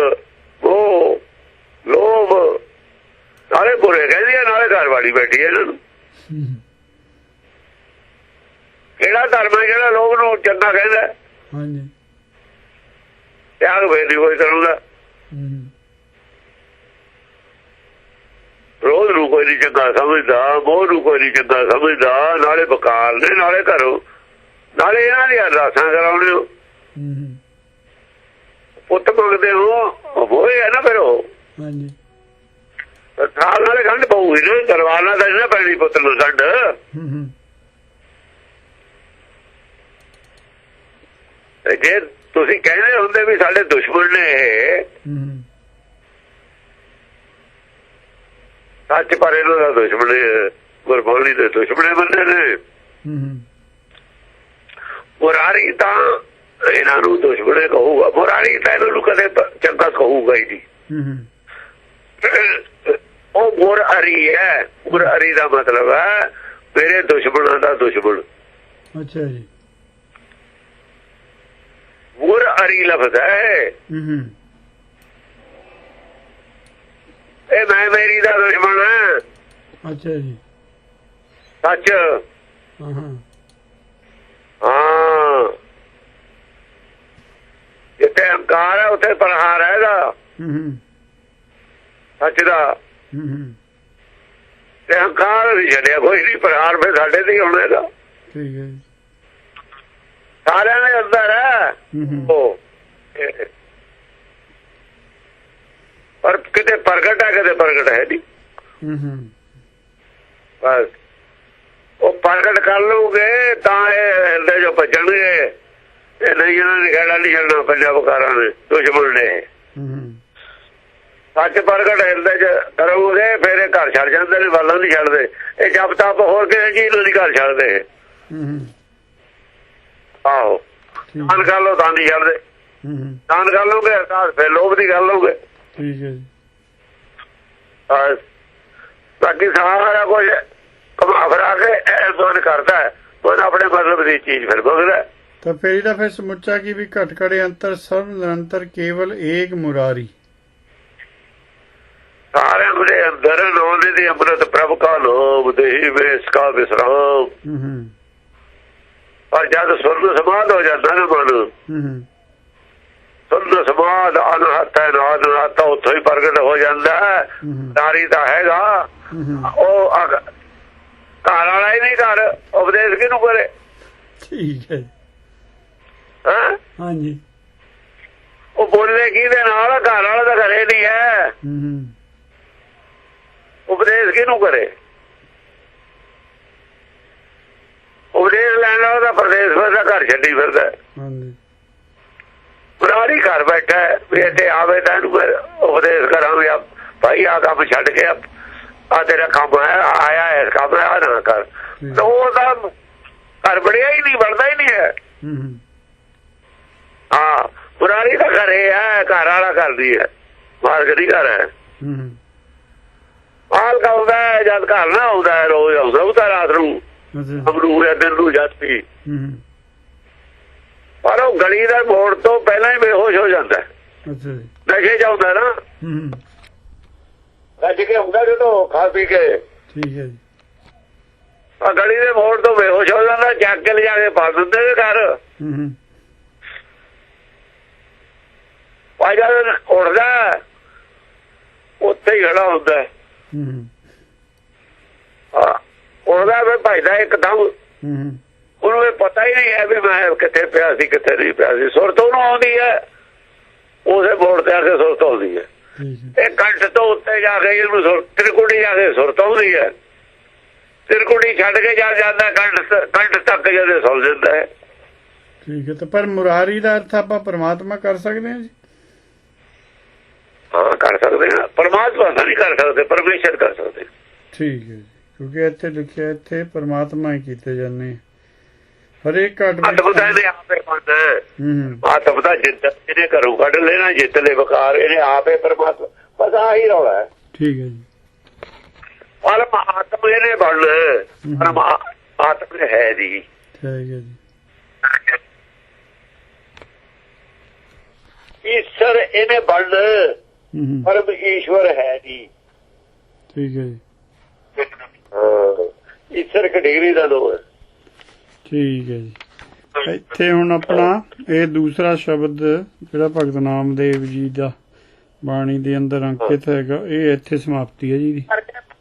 ਉਹ ਲੋਭ ਬੁਰੇ ਕਹਿੰਦੀ ਆ ਨਾਲੇ ਘਰ ਵਾਲੀ ਬੈਠੀ ਹੈ ਇਹਨਾਂ ਨੂੰ। ਕਿਹੜਾ ਧਰਮ ਹੈ ਜਿਹੜਾ ਲੋਭ ਨੂੰ ਚੰਗਾ ਕਹਿੰਦਾ? ਹਾਂਜੀ। ਤਿਆਗ ਵੇਦੀ ਕੋਈ ਕਰੂਗਾ ਰੋਜ਼ ਨੂੰ ਕੋਈ ਨਹੀਂ ਚੰਗਾ ਸਮਝਦਾ ਮੋਹ ਨੂੰ ਕੋਈ ਨਹੀਂ ਚੰਗਾ ਸਮਝਦਾ ਨਾਲੇ ਬਕਾਰ ਨੇ ਨਾਲੇ ਘਰੋਂ। ਨਾਲੇ ਇਹਨਾਂ ਦੀ ਅਰਦਾਸਾਂ ਕਰਾਉਣੇ ਹੋ। ਪੁੱਤ ਮੰਗਦੇ ਹੋ ਉਹ ਹੋਏ ਨਾ ਫਿਰ ਉਹ। ਹਾਂਜੀ। ਸਾਲ ਨਾਲੇ ਗੰਢ ਪਊਗੀ ਨਾ ਦਰਬਾਰ ਨਾਲ ਤਾਂ ਨਾ ਪੈਣੀ ਪੁੱਤ ਨੂੰ ਗੰਢ ਜੇ ਤੁਸੀਂ ਕਹਿੰਦੇ ਹੁੰਦੇ ਵੀ ਸਾਡੇ ਦੁਸ਼ਮਣ ਨੇ ਇਹ ਹੂੰ ਹੂੰ। ਸੱਚ ਪਰ ਇਹਨਾਂ ਦਾ ਦੁਸ਼ਮਣ ਹੈ, ਗੁਰਬਾਣੀ ਦੇ ਦੁਸ਼ਮਣੇ ਬੰਦੇ ਨੇ। ਹੂੰ ਹੂੰ। ਮੁਰਾਰੀ ਤਾਂ ਇਹਨਾਂ ਨੂੰ ਦੁਸ਼ਮਣੇ ਕਹੂਗਾ ਮੁਰਾਰੀ ਤਾਂ ਇਹਨਾਂ ਨੂੰ ਕਦੇ ਚੰਗਾ ਕਹੂਗਾ ਹੀ ਨਹੀਂ। ਹੂੰ ਹੂੰ। ਉਹ ਗੁਰ ਅਰੀ ਹੈ। ਗੁਰ ਅਰੀ ਦਾ ਮਤਲਬ ਹੈ ਮੇਰੇ ਦੁਸ਼ਮਣਾਂ ਦਾ ਦੁਸ਼ਮਣ। ਅੱਛਾ ਜੀ। ਗੁਰ ਅਰੀ ਲਫ਼ਜ਼ ਹੈ। ਇਹ ਮੈਂ ਮੇਰੀ ਦਾ ਦੁਸ਼ਮਣ ਹੈ। ਅੱਛਾ ਜੀ। ਸੱਚ। ਹਾਂ ਹਾਂ। ਜਿੱਥੇ ਹੰਕਾਰ ਹੈ ਉੱਥੇ ਪ੍ਰਹਾਰ ਹੈ ਦਾ ਹੂੰ। ਸੱਚ ਦਾ ਹੂੰ ਹੂੰ। ਤੇ ਹੰਕਾਰ ਨਹੀਂ ਛੱਡਿਆ ਕੋਈ ਨਹੀਂ ਪ੍ਰਹਾਰ ਫੇ ਸਾਡੇ ਤੇ ਹੋਣਾ ਇਹਦਾ। ਠੀਕ ਹੈ ਸਾਰਿਆਂ ਦੇ ਅੰਦਰ ਹੈ। ਉਹ ਪਰ ਕਿਤੇ ਪ੍ਰਗਟ ਹੈ ਕਿਤੇ ਪ੍ਰਗਟ ਹੈ ਨਹੀਂ। ਹੂੰ ਹੂੰ। ਬਸ। ਉਹ ਪ੍ਰਗਟ ਕਰ ਲੂਗੇ ਤਾਂ ਇਹ ਹਿਰਦੇ ਜੋ ਭਜਣਗੇ। ਇਹ ਨਹੀਂ ਇਹਨਾਂ ਨੇ ਖੜਾ ਨਹੀਂ ਛੱਡਣਾ ਪੰਜਾਬਕਾਰਾਂ ਨੇ ਦੁਸ਼ਮਣ ਨੇ। ਹੂੰ ਹੂੰ। ਸੱਚ ਪ੍ਰਗਟ ਹਿਰਦੇ ਚ ਕਰੋਗੇ ਫਿਰ ਇਹ ਘਰ ਛੱਡ ਜਾਂਦੇ ਨੇ ਵੱਲੋਂ ਨਹੀਂ ਛੱਡਦੇ। ਇਹ ਜਬ ਤੱਕ ਹੋਰ ਕਿਸੇ ਚੀਜ਼ ਨੂੰ ਨਹੀਂ ਘਰ ਛੱਡਦੇ। ਆਹੋ। ਠੀਕ। ਦਾਨ ਕਰ ਲੋ ਤਾਂ ਨਹੀਂ ਛੱਡਦੇ। ਹੂੰ ਹੂੰ। ਦਾਨ ਕਰ ਲੋਗੇ ਅਰਦਾਸ ਫਿਰ ਲੋਭ ਦੀ ਗੱਲ ਲੋਗੇ ਠੀਕ ਹੈ ਜੀ। ਬਾਕੀ ਸਾਰਾ ਕੁਝ ਕਮਾ ਫਰਾ ਕੇ ਦੋਨ ਕਰਦਾ ਹੈ। ਉਹ ਆਪਣੇ ਮਤਲਬ ਦੀ ਚੀਜ਼ ਫਿਰ ਬਗਦਾ ਤਾਂ ਫਿਰ ਇਹਦਾ ਫਿਰ ਸਮੁੱਚਾ ਕੀ ਵੀ ਘਟ ਘੜੇ ਅੰਤਰ ਸਰਬ ਨਿਰੰਤਰ ਕੇਵਲ ਏਕ ਮੁਰਾਰੀ। ਸਾਰਿਆਂ ਦੇ ਅੰਦਰ ਨੌਨੇ ਦੀ ਅੰਮ੍ਰਿਤ ਪ੍ਰਭ ਕਾ ਲੋਭ ਦੇਹੀ ਵੇਸ ਕਾ ਵਿਸਰਾਮ। ਔਰ ਜਦ ਸੁਰਨ ਸਮਾਧ ਹੋ ਜਾਂਦਾ ਨਾ ਮਨ ਹੂੰ ਹੂੰ। ਸੁਰਨ ਸਮਾਧ ਅਨਹਤ ਹੈ ਨਾਦ ਨਾਤਾ ਉੱਥੋਂ ਹੀ ਪ੍ਰਗਟ ਹੋ ਜਾਂਦਾ ਹੈ। ਨਾਰੀ ਤਾਂ ਹੈਗਾ। ਉਹ ਘਰ ਵਾਲਾ ਹੀ ਨਹੀਂ ਘਰ ਉਪਦੇਸ਼ ਕਿਹਨੂੰ ਕਰੇ? ਠੀਕ ਹੈ। ਹੈਂ? ਹਾਂਜੀ। ਉਹ ਬੋਲੇ ਕਿਹਦੇ ਨਾਲ ਘਰ ਵਾਲਾ ਤਾਂ ਘਰੇ ਨਹੀਂ ਹੈ। ਹੂੰ ਹੂੰ। ਉਪਦੇਸ਼ ਕਿਹਨੂੰ ਕਰੇ? ਉਪਦੇਸ਼ ਲੈਣ ਤਾਂ ਪ੍ਰਦੇਸ਼ ਫਿਰਦਾ ਘਰ ਛੱਡੀ ਫਿਰਦਾ। ਹਾਂਜੀ। ਪੁਰਾਣੀ ਘਰ ਬੈਠਾ ਵੀ ਇੱਥੇ ਆਵੇ ਤਾਂ ਇਹਨੂੰ ਉਪਦੇਸ਼ ਕਰਾਂਗੇ ਆ ਭਾਈ ਆ ਕੰਮ ਛੱਡ ਕੇ ਆ ਤੇਰਾ ਕੰਮ ਆਇਆ ਹੈ ਕੰਮ ਆ ਨਾ ਕਰ। ਤਾਂ ਉਹ ਤਾਂ ਘਰ ਬੜਿਆ ਹੀ ਨਹੀਂ ਬਣਦਾ ਹੀ ਨਹੀਂ ਹੈ। ਹੂੰ ਪੁਰਾਣੀ ਤਾਂ ਘਰੇ ਹੈ ਘਰ ਵਾਲਾ ਕਰਦੀ ਹੈ। ਮਾਰਗ ਨਹੀਂ ਘਰ ਹੈ। ਹੂੰ ਹੂੰ ਹਾਲ ਕਹਦਾ ਜਦ ਘਰ ਨਾ ਆਉਂਦਾ ਹੈ, ਰੋਜ਼ ਆਉਂਦਾ ਉਹ ਤਾਂ ਰਾਤ ਨੂੰ। ਅੱਛਾ। ਅਮਰੂ ਹੈ ਦਿਨ ਨੂੰ ਜਦ ਹੂੰ ਹੂੰ। ਪਰ ਉਹ ਗਲੀ ਦਾ ਮੋੜ ਤੋਂ ਪਹਿਲਾਂ ਹੀ ਬੇਹੋਸ਼ ਹੋ ਜਾਂਦਾ ਹੈ। ਅੱਛਾ ਜੀ। ਨਸ਼ੇ ਆਉਂਦਾ ਨਾ। ਹੂੰ ਹੂੰ। ਰੱਜ ਕੇ ਹੁੰਦਾ ਜਦੋਂ ਖਾ ਪੀ ਕੇ। ਠੀਕ ਹੈ ਜੀ। ਆ ਗਲੀ ਦੇ ਮੋੜ ਤੋਂ ਬੇਹੋਸ਼ ਹੋ ਜਾਂਦਾ ਚੱਕ ਕੇ ਲਿਜਾ ਕੇ ਪਾ ਦਿੰਦੇ ਘਰ। ਹੂੰ ਹੂੰ। ਆ ਜਦ ਉੱਠਦਾ ਹੈ, ਉੱਥੇ ਹੀ ਖੜਾ ਹੁੰਦਾ ਹੈ। ਉੱਠਦਾ ਵੀ ਭਜਦਾ ਇੱਕਦਮ। ਹੂੰ। ਹੂੰ ਉਹਨੂੰ ਇਹ ਪਤਾ ਹੀ ਨਹੀਂ ਹੈ ਵੀ ਮੈਂ ਕਿੱਥੇ ਪਿਆ ਸੀ ਕਿੱਥੇ ਨਹੀਂ ਪਿਆ ਸੀ। ਸੁਰਤ ਉਹਨੂੰ ਆਉਂਦੀ ਹੈ। ਉਸੇ ਮੋੜ ਤੇ ਆ ਕੇ ਸੁਰਤ ਆਉਂਦੀ ਹੈ। ਇਹ ਕੰਠ ਤੋਂ ਉੱਤੇ ਜਾ ਕੇ ਇਹਨੂੰ ਸੁਰ ਤ੍ਰਿਕੁੜੀ ਜਾ ਕੇ ਸੁਰਤ ਆਉਂਦੀ ਹੈ। ਤ੍ਰਿਕੁੜੀ ਛੱਡ ਕੇ ਜਾ ਜਾਂਦਾ ਕੰਠ ਕੰਠ ਤੱਕ ਜਦੇ ਸੁਲ ਜਾਂਦਾ ਹੈ। ਠੀਕ ਹੈ। ਤਾਂ ਪਰ ਮੁਰਾਰੀ ਦਾ ਅਰਥ ਆਪਾਂ ਪ੍ਰਮਾਤਮਾ ਕਰ ਸਕਦੇ ਹਾਂ ਜੀ? ਹਾਂ ਕਰ ਸਕਦੇ ਹਾਂ। ਪਰਮਾਤਮਾ ਤਾਂ ਨਹੀਂ ਕਰ ਸਕਦੇ ਪਰਮੇਸ਼ਰ ਕਰ ਸਕਦੇ। ਠੀਕ ਹੈ ਜੀ। ਕਿਉਂਕਿ ਇੱਥੇ ਲਿਖਿਆ ਇੱਥੇ ਪ੍ਰਮਾਤਮਾ ਹੀ ਕੀਤੇ ਜਾਂਦੇ ਆ। ਹਰੇਕ ਘਟ ਆਤਮ ਦਾ ਆਪੇ ਬੰਦਾ ਹੂੰ। ਹੂੰ ਆਤਮ ਦਾ ਜਿੱਤ ਇਹਨੇ ਘਰੋਂ ਕੱਢ ਲੈਣਾ ਜਿੱਤ ਲੈ ਵਕਾਰ ਇਹਨੇ ਆਪੇ ਪਰਮਾਤਮਾ ਬਸ ਆਹੀ ਰੌਲਾ ਹੈ। ਠੀਕ ਹੈ ਜੀ। ਪਰਮ ਆਤਮ ਇਹਨੇ ਬਣਨਾ ਪਰਮ ਆ- ਆਤਮ ਹੈ ਦੀ ਠੀਕ ਹੈ ਜੀ। ਈਸ਼ਰ ਇਹਨੇ ਹੂੰ ਪਰਮ ਈਸ਼ਵਰ ਹੈ ਜੀ। ਠੀਕ ਹੈ ਜੀ। ਹਾਂ। ਈਸ਼ਰ ਇੱਕ ਡਿਗਰੀ ਦਾ ਦੋ ਹੈ। ਠੀਕ ਹੈ ਜੀ। ਇੱਥੇ ਹੁਣ ਆਪਣਾ ਇਹ ਦੂਸਰਾ ਸ਼ਬਦ ਜਿਹੜਾ ਭਗਤ ਨਾਮਦੇਵ ਜੀ ਦਾ ਬਾਣੀ ਦੇ ਅੰਦਰ ਅੰਕਿਤ ਹੈਗਾ ਇਹ ਇੱਥੇ ਸਮਾਪਤੀ ਹੈ ਜੀ। ਦੀ